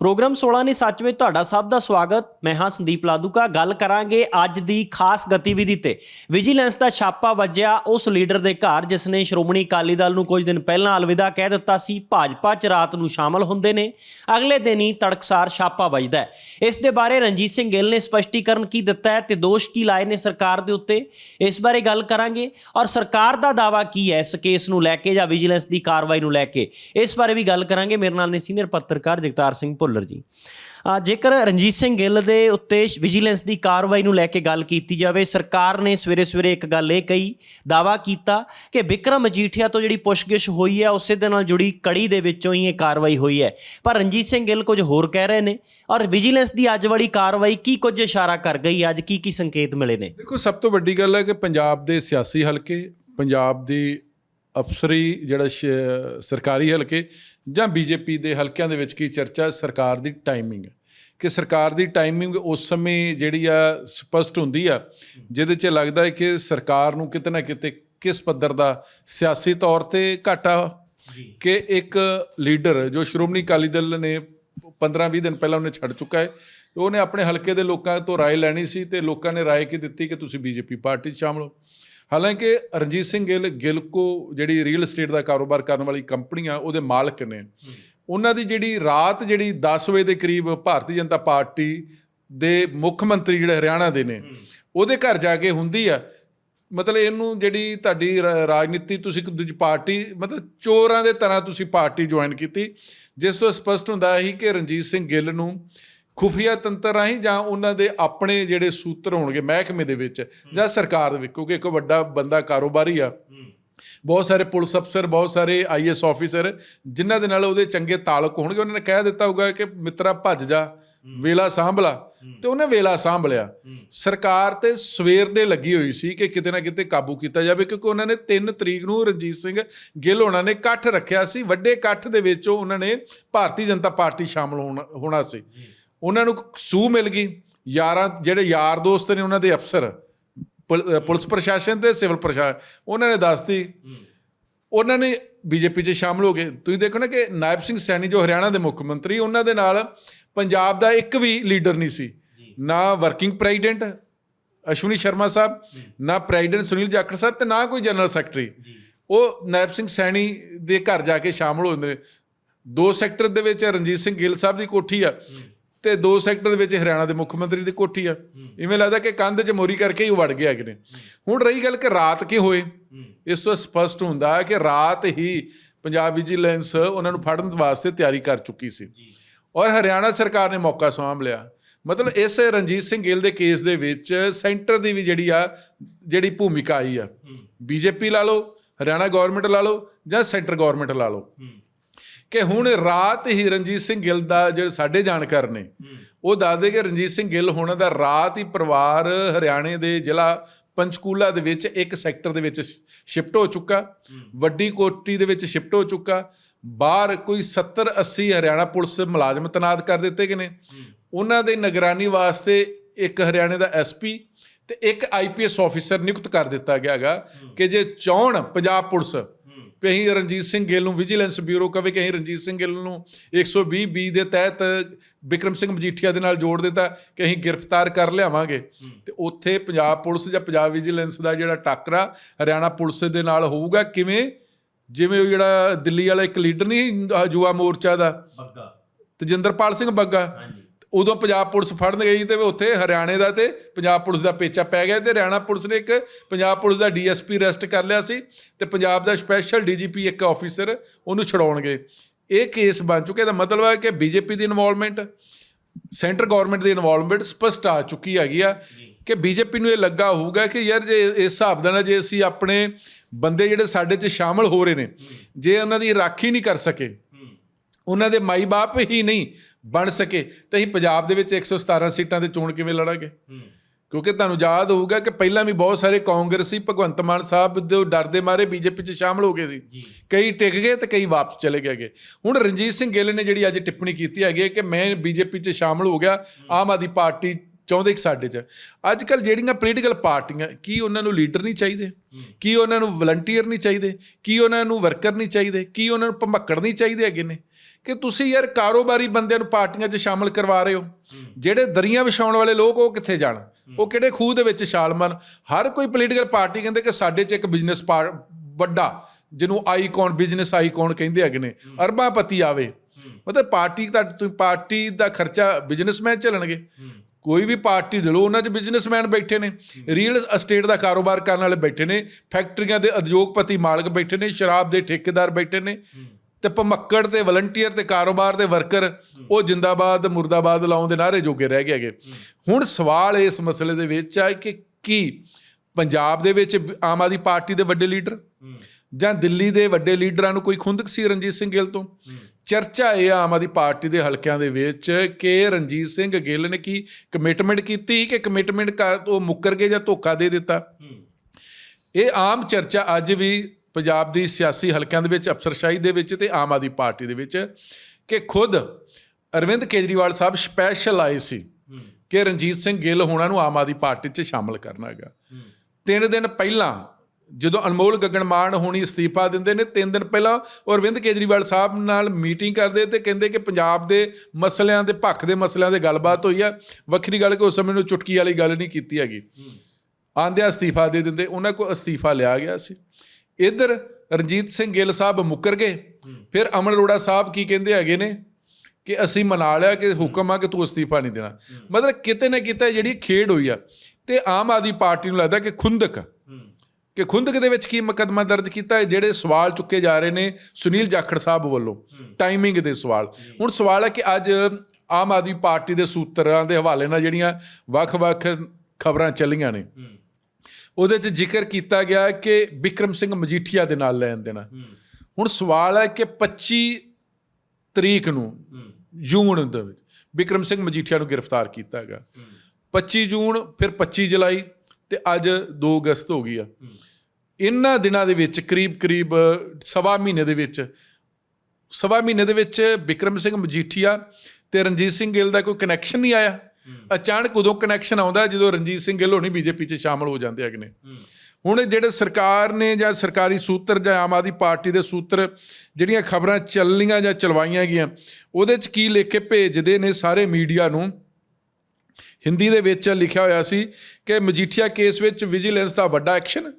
Programme 16 ਨੇ ਸੱਚ ਵਿੱਚ ਤੁਹਾਡਾ ਸਭ ਦਾ ਸਵਾਗਤ। ਮੈਂ ਹਾਂ ਸੰਦੀਪ ਲਾਦੂਕਾ। ਗੱਲ ਕਰਾਂਗੇ ਅੱਜ ਦੀ ਖਾਸ ਗਤੀਵਿਧੀ ਤੇ। ਵਿਜੀਲੈਂਸ ਦਾ ਛਾਪਾ ਵੱਜਿਆ ਉਸ ਲੀਡਰ ਦੇ ਘਰ, ਜਿਸ ਨੇ ਸ਼੍ਰੋਮਣੀ ਅਕਾਲੀ ਦਲ ਨੂੰ ਕੁਝ ਦਿਨ ਪਹਿਲਾਂ ਅਲਵਿਦਾ ਕਹਿ ਦਿੱਤਾ ਸੀ, ਭਾਜਪਾ 'ਚ ਰਾਤ ਨੂੰ ਸ਼ਾਮਲ ਹੁੰਦੇ ਨੇ। ਅਗਲੇ ਦਿਨ ਹੀ ਤੜਕਸਾਰ ਛਾਪਾ ਵੱਜਦਾ ਹੈ। ਇਸ ਦੇ ਬਾਰੇ ਰਣਜੀਤ ਸਿੰਘ ਗਿੱਲ ਨੇ ਸਪਸ਼ਟੀਕਰਨ ਕੀ ਦਿੱਤਾ ਹੈ ਤੇ ਦੋਸ਼ ਕੀ ਲਾਏ ਨੇ ਸਰਕਾਰ ਦੇ ਉੱਤੇ? ਇਸ ਬਾਰੇ ਗੱਲ ਕਰਾਂਗੇ। ਔਰ ਸਰਕਾਰ ਦਾ ਦਾਵਾ ਕੀ ਹੈ ਇਸ ਕੇਸ ਨੂੰ ਲੈ ਕੇ ਜਾਂ ਵਿਜੀਲੈਂਸ ਦੀ ਕਾਰਵਾਈ ਨੂੰ ਲੈ ਕੇ? ਇਸ ਬਾਰੇ ਵੀ ਗੱਲ ਕਰਾਂਗੇ। ਮੇਰੇ ਨਾਲ ਨੇ ਸੀਨੀਅਰ ਪੱਤਰਕਾਰ ਜਗਤਾਰ ਸਿੰਘ ਭੁੱਲਰ ਜੀ। ਜੇਕਰ ਰਣਜੀਤ ਸਿੰਘ ਗਿੱਲ ਦੇ ਉੱਤੇ ਵਿਜੀਲੈਂਸ ਦੀ ਕਾਰਵਾਈ ਨੂੰ ਲੈ ਕੇ ਗੱਲ ਕੀਤੀ ਜਾਵੇ, ਸਰਕਾਰ ਨੇ ਸਵੇਰੇ ਸਵੇਰੇ ਇੱਕ ਗੱਲ ਇਹ ਕਹੀ ਦਾਵਾ ਕੀਤਾ ਕਿ ਵਿਕਰਮ ਮਜੀਠੀਆ ਤੋਂ ਜਿਹੜੀ ਪੁੱਛਗਿੱਛ ਹੋਈ ਹੈ, ਉਸੇ ਦੇ ਨਾਲ ਜੁੜੀ ਕੜੀ ਦੇ ਵਿੱਚੋਂ ਹੀ ਇਹ ਕਾਰਵਾਈ ਹੋਈ ਹੈ। ਪਰ ਰਣਜੀਤ ਸਿੰਘ ਗਿੱਲ ਕੁਝ ਹੋਰ ਕਹਿ ਰਹੇ ਨੇ ਔਰ ਵਿਜੀਲੈਂਸ ਦੀ ਅੱਜ ਵਾਲੀ ਕਾਰਵਾਈ ਕੀ ਕੁਝ ਇਸ਼ਾਰਾ ਕਰ ਗਈ, ਅੱਜ ਕੀ ਕੀ ਸੰਕੇਤ ਮਿਲੇ ਨੇ? ਦੇਖੋ, ਸਭ ਤੋਂ ਵੱਡੀ ਗੱਲ ਹੈ ਕਿ ਪੰਜਾਬ ਦੇ ਸਿਆਸੀ ਹਲਕੇ, ਪੰਜਾਬ ਦੀ ਅਫਸਰੀ, ਜਿਹੜਾ ਸਰਕਾਰੀ ਹਲਕੇ ਜਾਂ ਬੀਜੇਪੀ ਦੇ ਹਲਕਿਆਂ ਦੇ ਵਿੱਚ ਕੀ ਚਰਚਾ ਸਰਕਾਰ ਦੀ ਟਾਈਮਿੰਗ ਕਿ ਸਰਕਾਰ ਦੀ ਟਾਈਮਿੰਗ ਉਸ ਸਮੇਂ ਜਿਹੜੀ ਆ ਸਪਸ਼ਟ ਹੁੰਦੀ ਆ ਜਿਹਦੇ 'ਚ ਲੱਗਦਾ ਹੈ ਕਿ ਸਰਕਾਰ ਨੂੰ ਕਿਤੇ ਨਾ ਕਿਤੇ ਕਿਸ ਪੱਧਰ ਦਾ ਸਿਆਸੀ ਤੌਰ ਤੇ ਘਾਟਾ ਕਿ ਇੱਕ ਲੀਡਰ ਜੋ ਸ਼੍ਰੋਮਣੀ ਅਕਾਲੀ ਦਲ ਨੇ 15-20 ਦਿਨ ਪਹਿਲਾਂ ਉਹਨੇ ਛੱਡ ਚੁੱਕਾ ਹੈ ਤੇ ਉਹਨੇ ਆਪਣੇ ਹਲਕੇ ਦੇ ਲੋਕਾਂ ਤੋਂ رائے ਲੈਣੀ ਸੀ ਤੇ ਲੋਕਾਂ ਨੇ رائے ਕੀ ਦਿੱਤੀ ਕਿ ਤੁਸੀਂ ਬੀਜੇਪੀ ਪਾਰਟੀ 'ਚ ਸ਼ਾਮਲ ਹੋ ਹਾਲਾਂਕਿ ਰਣਜੀਤ ਸਿੰਘ ਗਿੱਲ ਗਿਲਕੋ ਜਿਹੜੀ ਰੀਅਲ ਏਸਟੇਟ ਦਾ ਕਾਰੋਬਾਰ ਕਰਨ ਵਾਲੀ ਕੰਪਨੀ ਆ ਉਹਦੇ ਮਾਲਕ ਨੇ। ਉਹਨਾਂ ਦੀ ਜਿਹੜੀ ਰਾਤ ਜਿਹੜੀ 10 ਵਜੇ ਦੇ ਕਰੀਬ ਭਾਰਤੀ ਜਨਤਾ ਪਾਰਟੀ ਦੇ ਮੁੱਖ ਮੰਤਰੀ ਜਿਹੜੇ ਹਰਿਆਣਾ ਦੇ ਨੇ ਉਹਦੇ ਘਰ ਜਾ ਕੇ ਹੁੰਦੀ ਆ। ਮਤਲਬ ਇਹਨੂੰ ਜਿਹੜੀ ਤੁਹਾਡੀ ਰਾਜਨੀਤੀ ਤੁਸੀਂ ਇੱਕ ਦੂਜੀ ਪਾਰਟੀ ਮਤਲਬ ਚੋਰਾਂ ਦੇ ਤਰ੍ਹਾਂ ਤੁਸੀਂ ਪਾਰਟੀ ਜੁਆਇਨ ਕੀਤੀ। ਜਿਸ ਤੋਂ ਸਪਸ਼ਟ ਹੁੰਦਾ ਹੈ ਕਿ ਰਣਜੀਤ ਸਿੰਘ ਗਿੱਲ ਨੂੰ ਖੁਫੀਆ ਤੰਤਰ ਰਾਹੀਂ ਜਾਂ ਉਹਨਾਂ ਦੇ ਆਪਣੇ ਜਿਹੜੇ ਸੂਤਰ ਹੋਣਗੇ ਮਹਿਕਮੇ ਦੇ ਵਿੱਚ ਜਾਂ ਸਰਕਾਰ ਦੇ ਵਿੱਚ ਕਿਉਂਕਿ ਇੱਕ ਵੱਡਾ ਬੰਦਾ ਕਾਰੋਬਾਰੀ ਆ। ਬਹੁਤ ਸਾਰੇ ਪੁਲਿਸ ਅਫਸਰ ਬਹੁਤ ਸਾਰੇ ਆਈਐਸ ਆਫੀਸਰ ਜਿਨ੍ਹਾਂ ਦੇ ਨਾਲ ਉਹਦੇ ਚੰਗੇ ਤਾਲੁਕ ਹੋਣਗੇ। ਉਹਨਾਂ ਨੇ ਕਹਿ ਦਿੱਤਾ ਹੋਊਗਾ ਕਿ ਮਿੱਤਰਾ ਭੱਜ ਜਾ ਵੇਲਾ ਸਾਂਭਲਾ। ਤੇ ਉਹਨੇ ਵੇਲਾ ਸਾਂਭ ਲਿਆ ਸਰਕਾਰ ਤੇ ਸਵੇਰ ਦੇ ਲੱਗੀ ਹੋਈ ਸੀ ਕਿ ਕਿਤੇ ਨਾ ਕਿਤੇ ਕਾਬੂ ਕੀਤਾ ਜਾਵੇ ਕਿਉਂਕਿ ਉਹਨਾਂ ਨੇ 3 ਤਰੀਕ ਨੂੰ ਰਣਜੀਤ ਸਿੰਘ ਗਿੱਲ ਹੋਣਾ ਨੇ ਇਕੱਠ ਰੱਖਿਆ ਸੀ। ਵੱਡੇ ਇਕੱਠ ਦੇ ਵਿੱਚ ਉਹ ਉਹਨਾਂ ਨੇ ਭਾਰਤੀ ਜਨਤਾ ਪਾਰਟੀ ਸ਼ਾਮਲ ਹੋਣਾ ਹੋਣਾ ਸੀ। ਉਹਨਾਂ ਨੂੰ ਸੂਹ ਮਿਲ ਗਈ। ਯਾਰਾਂ ਜਿਹੜੇ ਯਾਰ ਦੋਸਤ ਨੇ ਉਹਨਾਂ ਦੇ ਅਫਸਰ ਪੁਲਿਸ ਪ੍ਰਸ਼ਾਸਨ ਤੇ ਸਿਵਲ ਪ੍ਰਸ਼ਾਸਨ ਉਹਨਾਂ ਨੇ ਦੱਸਤੀ ਉਹਨਾਂ ਨੇ ਬੀਜੇਪੀ 'ਚ ਸ਼ਾਮਲ ਹੋ ਗਏ। ਤੁਸੀਂ ਦੇਖੋ ਨਾ ਕਿ ਨਾਇਬ ਸਿੰਘ ਸੈਣੀ ਜੋ ਹਰਿਆਣਾ ਦੇ ਮੁੱਖ ਮੰਤਰੀ ਉਹਨਾਂ ਦੇ ਨਾਲ ਪੰਜਾਬ ਦਾ ਇੱਕ ਵੀ ਲੀਡਰ ਨਹੀਂ ਸੀ। ਨਾ ਵਰਕਿੰਗ ਪ੍ਰੈਜ਼ੀਡੈਂਟ ਅਸ਼ਵਨੀ ਸ਼ਰਮਾ ਸਾਹਿਬ ਨਾ ਪ੍ਰੈਜ਼ੀਡੈਂਟ ਸੁਨੀਲ ਜਾਖੜ ਸਾਹਿਬ ਤੇ ਨਾ ਕੋਈ ਜਨਰਲ ਸੈਕਟਰੀ। ਉਹ ਨਾਇਬ ਸਿੰਘ ਸੈਣੀ ਦੇ ਘਰ ਜਾ ਕੇ ਸ਼ਾਮਲ ਹੋ ਜਾਂਦੇ ਨੇ। ਦੋ ਸੈਕਟਰ ਦੇ ਵਿੱਚ ਰਣਜੀਤ ਸਿੰਘ ਗਿੱਲ ਸਾਹਿਬ ਦੀ ਕੋਠੀ ਆ। ਤੇ ਦੋ ਸੈਕਟਰ ਦੇ ਵਿੱਚ ਹਰਿਆਣਾ ਦੇ ਮੁੱਖ ਮੰਤਰੀ ਦੀ ਕੋਠੀ ਆ। ਇਵੇਂ ਲੱਗਦਾ ਕਿ ਕੰਧ 'ਚ ਮੋਰੀ ਕਰਕੇ ਹੀ ਉਹ ਵੜ ਗਏ ਅਗਨੇ ਹੁਣ ਰਹੀ ਗੱਲ ਕਿ ਰਾਤ ਕੀ ਹੋਏ? ਇਸ ਤੋਂ ਸਪਸ਼ਟ ਹੁੰਦਾ ਹੈ ਕਿ ਰਾਤ ਹੀ ਪੰਜਾਬ ਵਿਜੀਲੈਂਸ ਉਹਨਾਂ ਨੂੰ ਫੜਨ ਵਾਸਤੇ ਤਿਆਰੀ ਕਰ ਚੁੱਕੀ ਸੀ। ਔਰ ਹਰਿਆਣਾ ਸਰਕਾਰ ਨੇ ਮੌਕਾ ਸਾਂਭ ਲਿਆ। ਮਤਲਬ ਇਸ ਰਣਜੀਤ ਸਿੰਘ ਗਿੱਲ ਦੇ ਕੇਸ ਦੇ ਵਿੱਚ ਸੈਂਟਰ ਦੀ ਵੀ ਜਿਹੜੀ ਆ ਜਿਹੜੀ ਭੂਮਿਕਾ ਆਈ ਆ। ਬੀਜੇਪੀ ਲਾ ਲਓ ਹਰਿਆਣਾ ਗਵਰਨਮੈਂਟ ਲਾ ਲਓ ਜਾਂ ਸੈਂਟਰ ਗਵਰਨਮੈਂਟ ਲਾ ਲਓ। ਕਿ ਹੁਣ ਰਾਤ ਹੀ ਰਣਜੀਤ ਸਿੰਘ ਗਿੱਲ ਦਾ ਜਿਹੜੇ ਸਾਡੇ ਜਾਣਕਾਰ ਨੇ ਉਹ ਦੱਸਦੇ ਕਿ ਰਣਜੀਤ ਸਿੰਘ ਗਿੱਲ ਹੋਣਾ ਦਾ ਰਾਤ ਹੀ ਪਰਿਵਾਰ ਹਰਿਆਣੇ ਦੇ ਜ਼ਿਲ੍ਹਾ ਪੰਚਕੂਲਾ ਦੇ ਵਿੱਚ ਇੱਕ ਸੈਕਟਰ ਦੇ ਵਿੱਚ ਸ਼ਿਫਟ ਹੋ ਚੁੱਕਾ ਵੱਡੀ ਕੋਠੀ ਦੇ ਵਿੱਚ ਸ਼ਿਫਟ ਹੋ ਚੁੱਕਾ ਬਾਹਰ ਕੋਈ 70 80 ਹਰਿਆਣਾ ਪੁਲਿਸ ਮੁਲਾਜ਼ਮ ਤੈਨਾਤ ਕਰ ਦਿੱਤੇ ਗਏ ਨੇ। ਉਹਨਾਂ ਦੇ ਨਿਗਰਾਨੀ ਵਾਸਤੇ ਇੱਕ ਹਰਿਆਣੇ ਦਾ ਐਸਪੀ ਤੇ ਇੱਕ ਆਈਪੀਐਸ ਆਫੀਸਰ ਨਿਯੁਕਤ ਕਰ ਦਿੱਤਾ ਗਿਆ ਹੈਗਾ ਕਿ ਜੇ ਚਾਹਣ ਪੰਜਾਬ ਪੁਲਿਸ ਵੀ ਅਸੀਂ ਰਣਜੀਤ ਸਿੰਘ ਗਿੱਲ ਨੂੰ ਵਿਜੀਲੈਂਸ ਬਿਊਰੋ ਕਵੇ ਕਿ ਅਸੀਂ ਰਣਜੀਤ ਸਿੰਘ ਗਿੱਲ ਨੂੰ 120 ਬੀ ਦੇ ਤਹਿਤ ਵਿਕਰਮ ਸਿੰਘ ਮਜੀਠੀਆ ਦੇ ਨਾਲ ਜੋੜ ਦਿੱਤਾ ਕਿ ਅਸੀਂ ਗ੍ਰਿਫਤਾਰ ਕਰ ਲਿਆਵਾਂਗੇ। ਤੇ ਉੱਥੇ ਪੰਜਾਬ ਪੁਲਿਸ ਜਾਂ ਪੰਜਾਬ ਵਿਜੀਲੈਂਸ ਦਾ ਜਿਹੜਾ ਟੱਕਰਾ ਹਰਿਆਣਾ ਪੁਲਿਸ ਦੇ ਨਾਲ ਹੋਊਗਾ। ਕਿਵੇਂ? ਜਿਵੇਂ ਉਹ ਜਿਹੜਾ ਦਿੱਲੀ ਵਾਲਾ ਇੱਕ ਲੀਡਰ ਨਹੀਂ ਯੁਵਾ ਮੋਰਚਾ ਦਾ? ਬੱਗਾ। ਤਜਿੰਦਰਪਾਲ ਸਿੰਘ ਬੱਗਾ। ਹਾਂਜੀ। ਉਦੋਂ ਪੰਜਾਬ ਪੁਲਿਸ ਫੜਨ ਗਈ ਤੇ ਉੱਥੇ ਹਰਿਆਣੇ ਦਾ ਤੇ ਪੰਜਾਬ ਪੁਲਿਸ ਦਾ ਪੇਚਾ ਪੈ ਗਿਆ ਤੇ ਹਰਿਆਣਾ ਪੁਲਿਸ ਨੇ ਇੱਕ ਪੰਜਾਬ ਪੁਲਿਸ ਦਾ ਡੀਐਸਪੀ ਅਰੈਸਟ ਕਰ ਲਿਆ ਸੀ ਤੇ ਪੰਜਾਬ ਦਾ ਸਪੈਸ਼ਲ ਡੀਜੀਪੀ ਇੱਕ ਆਫੀਸਰ ਉਹਨੂੰ ਛਡਾਉਣਗੇ ਇਹ ਕੇਸ ਬਣ ਚੁੱਕਿਆ ਦਾ ਮਤਲਬ ਹੈ ਕਿ ਬੀਜੇਪੀ ਦੀ ਇਨਵੋਲਵਮੈਂਟ ਸੈਂਟਰ ਗਵਰਨਮੈਂਟ ਦੀ ਇਨਵੋਲਵਮੈਂਟ ਸਪਸ਼ਟ ਆ ਚੁੱਕੀ ਹੈਗੀ ਆ ਕਿ ਬੀਜੇਪੀ ਨੂੰ ਇਹ ਲੱਗਾ ਹੋਊਗਾ ਕਿ ਯਾਰ ਜੇ ਇਸ ਹਿਸਾਬ ਦਾ ਨਾ ਜੇ ਅਸੀਂ ਆਪਣੇ ਬੰਦੇ ਜਿਹੜੇ ਸਾਡੇ 'ਚ ਸ਼ਾਮਲ ਹੋ ਰਹੇ ਨੇ ਜੇ ਉਹਨਾਂ ਦੀ ਰਾਖੀ ਨਹੀਂ ਕਰ ਸਕੇ ਉਹਨਾਂ ਦੇ ਮਾਈ-ਬਾਪ ਹੀ ਨਹੀਂ ਬਣ ਸਕੇ। ਤੇ ਅਸੀਂ ਪੰਜਾਬ ਦੇ ਵਿੱਚ 117 ਸੀਟਾਂ ਤੇ ਚੋਣ ਕਿਵੇਂ ਲੜਾਂਗੇ? ਕਿਉਂਕਿ ਤੁਹਾਨੂੰ ਯਾਦ ਹੋਊਗਾ ਕਿ ਪਹਿਲਾਂ ਵੀ ਬਹੁਤ ਸਾਰੇ ਕਾਂਗਰਸੀ ਭਗਵੰਤ ਮਾਨ ਸਾਹਿਬ ਦੇ ਡਰ ਦੇ ਮਾਰੇ ਬੀਜੇਪੀ 'ਚ ਸ਼ਾਮਲ ਹੋ ਗਏ ਸੀ। ਕਈ ਟਿਕ ਗਏ ਤੇ ਕਈ ਵਾਪਸ ਚਲੇ ਗਏ। ਹੁਣ ਰਣਜੀਤ ਸਿੰਘ ਗਿੱਲ ਨੇ ਜਿਹੜੀ ਅੱਜ ਟਿੱਪਣੀ ਕੀਤੀ ਹੈਗੀ ਕਿ ਮੈਂ ਬੀਜੇਪੀ 'ਚ ਸ਼ਾਮਲ ਹੋ ਗਿਆ ਆਮ ਆਦਮੀ ਪਾਰਟੀ ਚਾਹੁੰਦੇ ਕਿ ਸਾਡੇ 'ਚ। ਅੱਜ ਕੱਲ ਜਿਹੜੀਆਂ ਪੋਲੀਟੀਕਲ ਪਾਰਟੀਆਂ ਕੀ ਉਹਨਾਂ ਨੂੰ ਲੀਡਰ ਨਹੀਂ ਚਾਹੀਦੇ? ਕੀ ਉਹਨਾਂ ਨੂੰ ਵਲੰਟੀਅਰ ਨਹੀਂ ਚਾਹੀਦੇ? ਕੀ ਉਹਨਾਂ ਨੂੰ ਵਰਕਰ ਨਹੀਂ ਚਾਹੀਦੇ? ਕੀ ਉਹਨਾਂ ਨੂੰ ਭਮੱਕੜ ਨਹੀਂ ਚਾਹੀਦੇ ਹੈਗੇ ਨੇ? ਕਿ ਤੁਸੀਂ ਯਾਰ ਕਾਰੋਬਾਰੀ ਬੰਦਿਆਂ ਨੂੰ ਪਾਰਟੀਆਂ 'ਚ ਸ਼ਾਮਲ ਕਰਵਾ ਰਹੇ ਹੋ। ਜਿਹੜੇ ਦਰੀਆਂ ਵਿਛਾਉਣ ਵਾਲੇ ਲੋਕ ਉਹ ਕਿੱਥੇ ਜਾਣ? ਉਹ ਕਿਹੜੇ ਖੂਹ ਦੇ ਵਿੱਚ ਛਾਲ ਮਾਰਨ? ਹਰ ਕੋਈ ਪੋਲੀਟੀਕਲ ਪਾਰਟੀ ਕਹਿੰਦੇ ਕਿ ਸਾਡੇ 'ਚ ਇੱਕ ਬਿਜ਼ਨਸ ਵੱਡਾ ਜਿਹਨੂੰ ਆਈਕਨ ਬਿਜ਼ਨਸ ਆਈਕਨ ਕਹਿੰਦੇ ਹੈਗੇ ਨੇ। ਅਰਬਾਪਤੀ ਆਵੇ। ਮਤਲਬ ਪਾਰਟੀ ਦਾ ਤੁਸੀਂ ਪਾਰਟੀ ਦਾ ਖਰਚਾ ਬਿਜ਼ਨਸਮੈਨ ਚੱਲਣਗੇ ਕੋਈ ਵੀ ਪਾਰਟੀ ਦੇ ਲੋ ਉਹਨਾਂ 'ਚ ਬਿਜ਼ਨਸਮੈਨ ਬੈਠੇ ਨੇ। ਰੀਅਲ ਅਸਟੇਟ ਦਾ ਕਾਰੋਬਾਰ ਕਰਨ ਵਾਲੇ ਬੈਠੇ ਨੇ। ਫੈਕਟਰੀਆਂ ਦੇ ਉਦਯੋਗਪਤੀ ਮਾਲਕ ਬੈਠੇ ਨੇ। ਸ਼ਰਾਬ ਦੇ ਠੇਕੇਦਾਰ ਬੈਠੇ ਨੇ। ਤੇ ਭਮੱਕੜ ਤੇ ਵਲੰਟੀਅਰ ਤੇ ਕਾਰੋਬਾਰ ਦੇ ਵਰਕਰ ਉਹ ਜਿੰਦਾਬਾਦ, ਮੁਰਦਾਬਾਦ ਲਾਉਣ ਦੇ ਨਾਰੇ ਜੋਗੇ ਰਹਿ ਗਏ ਹੈਗੇ। ਹੁਣ ਸਵਾਲ ਇਸ ਮਸਲੇ ਦੇ ਵਿੱਚ ਆ ਕਿ ਕੀ ਪੰਜਾਬ ਦੇ ਵਿੱਚ ਆਮ ਆਦਮੀ ਪਾਰਟੀ ਦੇ ਵੱਡੇ ਲੀਡਰ ਜਾਂ ਦਿੱਲੀ ਦੇ ਵੱਡੇ ਲੀਡਰਾਂ ਨੂੰ ਕੋਈ ਖੁੰਦਕ ਸੀ ਰਣਜੀਤ ਸਿੰਘ ਗਿੱਲ ਤੋਂ? ਚਰਚਾ ਇਹ ਆਮ ਆਦਮੀ ਪਾਰਟੀ ਦੇ ਹਲਕਿਆਂ ਦੇ ਵਿੱਚ ਕਿ ਰਣਜੀਤ ਸਿੰਘ ਗਿੱਲ ਨੇ ਕੀ ਕਮਿਟਮੈਂਟ ਕੀਤੀ ਕਿ ਕਮਿਟਮੈਂਟ ਕਰ ਉਹ ਮੁੱਕਰ ਗਏ ਜਾਂ ਧੋਖਾ ਦੇ ਦਿੱਤਾ? ਇਹ ਆਮ ਚਰਚਾ ਅੱਜ ਵੀ ਪੰਜਾਬ ਦੀ ਸਿਆਸੀ ਹਲਕਿਆਂ ਦੇ ਵਿੱਚ ਅਫਸਰਸ਼ਾਹੀ ਦੇ ਵਿੱਚ ਤੇ ਆਮ ਆਦਮੀ ਪਾਰਟੀ ਦੇ ਵਿੱਚ ਕਿ ਖੁਦ ਅਰਵਿੰਦ ਕੇਜਰੀਵਾਲ ਸਾਹਿਬ ਸਪੈਸ਼ਲ ਆਏ ਸੀ ਕਿ ਰਣਜੀਤ ਸਿੰਘ ਗਿੱਲ ਹੋਣਾ ਨੂੰ ਆਮ ਆਦਮੀ ਪਾਰਟੀ 'ਚ ਸ਼ਾਮਲ ਕਰਨਾ ਹੈਗਾ। ਤਿੰਨ ਦਿਨ ਪਹਿਲਾਂ ਜਦੋਂ ਅਨਮੋਲ ਗਗਨਮਾਨ ਹੋਣੀ ਅਸਤੀਫਾ ਦਿੰਦੇ ਨੇ ਤਿੰਨ ਦਿਨ ਪਹਿਲਾਂ ਅਰਵਿੰਦ ਕੇਜਰੀਵਾਲ ਸਾਹਿਬ ਨਾਲ ਮੀਟਿੰਗ ਕਰਦੇ ਤੇ ਕਹਿੰਦੇ ਕਿ ਪੰਜਾਬ ਦੇ ਮਸਲਿਆਂ ਦੇ ਭੱਖ ਦੇ ਮਸਲਿਆਂ ਦੇ ਗੱਲਬਾਤ ਹੋਈ ਆ। ਵੱਖਰੀ ਗੱਲ ਕਿ ਉਸ ਸਮੇਂ ਨੂੰ ਚੁਟਕੀ ਵਾਲੀ ਗੱਲ ਨਹੀਂ ਕੀਤੀ ਹੈਗੀ। ਆਂਦਿਆਂ ਅਸਤੀਫਾ ਦੇ ਦਿੰਦੇ ਉਹਨਾਂ ਕੋਲ ਅਸਤੀਫਾ ਲਿਆ ਗਿਆ ਸੀ। ਇਧਰ ਰਣਜੀਤ ਸਿੰਘ ਗਿੱਲ ਸਾਹਿਬ ਮੁੱਕਰ ਗਏ। ਫਿਰ ਅਮਨ ਅਰੋੜਾ ਸਾਹਿਬ ਕੀ ਕਹਿੰਦੇ ਹੈਗੇ ਨੇ ਕਿ ਅਸੀਂ ਮਨਾ ਲਿਆ ਕਿ ਹੁਕਮ ਆ ਕਿ ਤੂੰ ਅਸਤੀਫਾ ਨਹੀਂ ਦੇਣਾ। ਮਤਲਬ ਕਿਤੇ ਨਾ ਕਿਤੇ ਜਿਹੜੀ ਖੇਡ ਹੋਈ ਆ ਤੇ ਆਮ ਆਦਮੀ ਪਾਰਟੀ ਨੂੰ ਲੱਗਦਾ ਕਿ ਖੁੰਦਕ ਕਿ ਖੁੰਦਕ ਦੇ ਵਿੱਚ ਕੀ ਮੁਕੱਦਮਾ ਦਰਜ ਕੀਤਾ ਹੈ? ਜਿਹੜੇ ਸਵਾਲ ਚੁੱਕੇ ਜਾ ਰਹੇ ਨੇ ਸੁਨੀਲ ਜਾਖੜ ਸਾਹਿਬ ਵੱਲੋਂ ਟਾਈਮਿੰਗ ਦੇ ਸਵਾਲ। ਹੁਣ ਸਵਾਲ ਹੈ ਕਿ ਅੱਜ ਆਮ ਆਦਮੀ ਪਾਰਟੀ ਦੇ ਸੂਤਰਾਂ ਦੇ ਹਵਾਲੇ ਨਾਲ ਜਿਹੜੀਆਂ ਵੱਖ-ਵੱਖ ਖਬਰਾਂ ਚੱਲੀਆਂ ਨੇ। ਉਹਦੇ 'ਚ ਜ਼ਿਕਰ ਕੀਤਾ ਗਿਆ ਕਿ ਵਿਕਰਮ ਸਿੰਘ ਮਜੀਠੀਆ ਦੇ ਨਾਲ ਲੈਣ ਦੇਣਾ। ਹੁਣ ਸਵਾਲ ਹੈ ਕਿ 25 ਤਰੀਕ ਨੂੰ ਜੂਨ ਦੇ ਵਿੱਚ ਵਿਕਰਮ ਸਿੰਘ ਮਜੀਠੀਆ ਨੂੰ ਗ੍ਰਿਫਤਾਰ ਕੀਤਾ ਗਿਆ 25 ਜੂਨ ਫਿਰ 25 ਜੁਲਾਈ ਤੇ ਅੱਜ 2 ਅਗਸਤ ਹੋ ਗਈ ਆ। ਇਹਨਾਂ ਦਿਨਾਂ ਦੇ ਵਿੱਚ ਕਰੀਬ ਕਰੀਬ ਸਵਾ ਮਹੀਨੇ ਦੇ ਵਿੱਚ ਸਵਾ ਮਹੀਨੇ ਦੇ ਵਿੱਚ ਵਿਕਰਮ ਸਿੰਘ ਮਜੀਠੀਆ ਤੇ ਰਣਜੀਤ ਸਿੰਘ ਗਿੱਲ ਦਾ ਕੋਈ ਕਨੈਕਸ਼ਨ ਨਹੀਂ ਆਇਆ। ਅਚਾਨਕ ਉਦੋਂ ਕਨੈਕਸ਼ਨ ਆਉਂਦਾ ਜਦੋਂ ਰਣਜੀਤ ਸਿੰਘ ਗਿੱਲ ਹੋਣੀ ਬੀਜੇਪੀ 'ਚ ਸ਼ਾਮਲ ਹੋ ਜਾਂਦੇ ਹੈਗੇ ਨੇ। ਹੁਣ ਜਿਹੜੇ ਸਰਕਾਰ ਨੇ ਜਾਂ ਸਰਕਾਰੀ ਸੂਤਰ ਜਾਂ ਆਮ ਆਦਮੀ ਪਾਰਟੀ ਦੇ ਸੂਤਰ ਜਿਹੜੀਆਂ ਖਬਰਾਂ ਚੱਲੀਆਂ ਜਾਂ ਚਲਵਾਈਆਂ ਗਈਆਂ ਉਹਦੇ 'ਚ ਕੀ ਲਿਖ ਕੇ ਭੇਜਦੇ ਨੇ ਸਾਰੇ ਮੀਡੀਆ ਨੂੰ? ਹਿੰਦੀ ਦੇ ਵਿੱਚ ਲਿਖਿਆ ਹੋਇਆ ਸੀ ਕਿ ਮਜੀਠੀਆ ਕੇਸ ਵਿੱਚ ਵਿਜੀਲੈਂਸ ਦਾ ਵੱਡਾ ਐਕਸ਼ਨ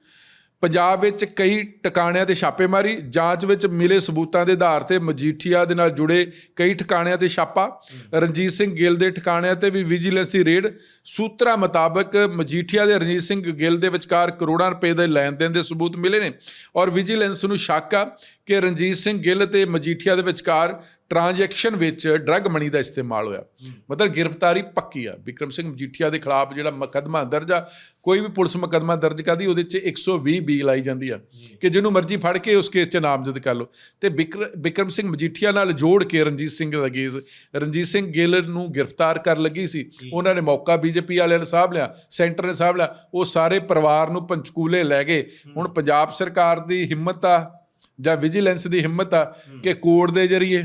ਪੰਜਾਬ ਵਿੱਚ ਕਈ ਟਿਕਾਣਿਆਂ ਤੇ ਛਾਪੇਮਾਰੀ, ਜਾਂਚ ਵਿੱਚ ਮਿਲੇ ਸਬੂਤਾਂ ਦੇ ਆਧਾਰ ਤੇ ਮਜੀਠੀਆ ਦੇ ਨਾਲ ਜੁੜੇ ਕਈ ਟਿਕਾਣਿਆਂ ਤੇ ਛਾਪਾ। ਰਣਜੀਤ ਸਿੰਘ ਗਿੱਲ ਦੇ ਟਿਕਾਣਿਆਂ ਤੇ ਵੀ ਵਿਜੀਲੈਂਸ ਦੀ ਰੇਡ। ਸੂਤਰਾਂ ਮੁਤਾਬਕ ਮਜੀਠੀਆ ਦੇ ਰਣਜੀਤ ਸਿੰਘ ਗਿੱਲ ਦੇ ਵਿਚਕਾਰ ਕਰੋੜਾਂ ਰੁਪਏ ਦੇ ਲੈਣ ਦੇਣ ਦੇ ਸਬੂਤ ਮਿਲੇ ਨੇ। ਔਰ ਵਿਜੀਲੈਂਸ ਨੂੰ ਸ਼ੱਕ ਆ ਕਿ ਰਣਜੀਤ ਸਿੰਘ ਗਿੱਲ ਤੇ ਮਜੀਠੀਆ ਦੇ ਵਿਚਕਾਰ ਟ੍ਰਾਂਜੈਕਸ਼ਨ ਵਿੱਚ ਡਰੱਗ ਮਨੀ ਦਾ ਇਸਤੇਮਾਲ ਹੋਇਆ। ਮਤਲਬ ਗ੍ਰਿਫਤਾਰੀ ਪੱਕੀ ਆ। ਵਿਕਰਮ ਸਿੰਘ ਮਜੀਠੀਆ ਦੇ ਖਿਲਾਫ ਜਿਹੜਾ ਮੁਕੱਦਮਾ ਦਰਜ ਆ ਕੋਈ ਵੀ ਪੁਲਿਸ ਮੁਕੱਦਮਾ ਦਰਜ ਕਰਦੀ ਉਹਦੇ 'ਚ 120 ਬੀ ਲਾਈ ਜਾਂਦੀ ਆ। ਕਿ ਜਿਹਨੂੰ ਮਰਜ਼ੀ ਫੜ ਕੇ ਉਸ ਕੇਸ 'ਚ ਨਾਮਜ਼ਦ ਕਰ ਲਓ। ਤੇ ਵਿਕਰ- ਵਿਕਰਮ ਸਿੰਘ ਮਜੀਠੀਆ ਨਾਲ ਜੋੜ ਕੇ ਰਣਜੀਤ ਸਿੰਘ ਦਾ ਕੇਸ ਰਣਜੀਤ ਸਿੰਘ ਗਿੱਲ ਨੂੰ ਗ੍ਰਿਫਤਾਰ ਕਰਨ ਲੱਗੀ ਸੀ। ਉਹਨਾਂ ਨੇ ਮੌਕਾ ਬੀਜੇਪੀ ਵਾਲਿਆਂ ਨੇ ਸਾਂਭ ਲਿਆ ਸੈਂਟਰ ਨੇ ਸਾਂਭ ਲਿਆ। ਉਹ ਸਾਰੇ ਪਰਿਵਾਰ ਨੂੰ ਪੰਚਕੂਲੇ ਲੈ ਗਏ। ਹੁਣ ਪੰਜਾਬ ਸਰਕਾਰ ਦੀ ਹਿੰਮਤ ਆ ਜਾਂ ਵਿਜੀਲੈਂਸ ਦੀ ਹਿੰਮਤ ਆ ਕਿ ਕੋਰਟ ਦੇ ਜ਼ਰੀਏ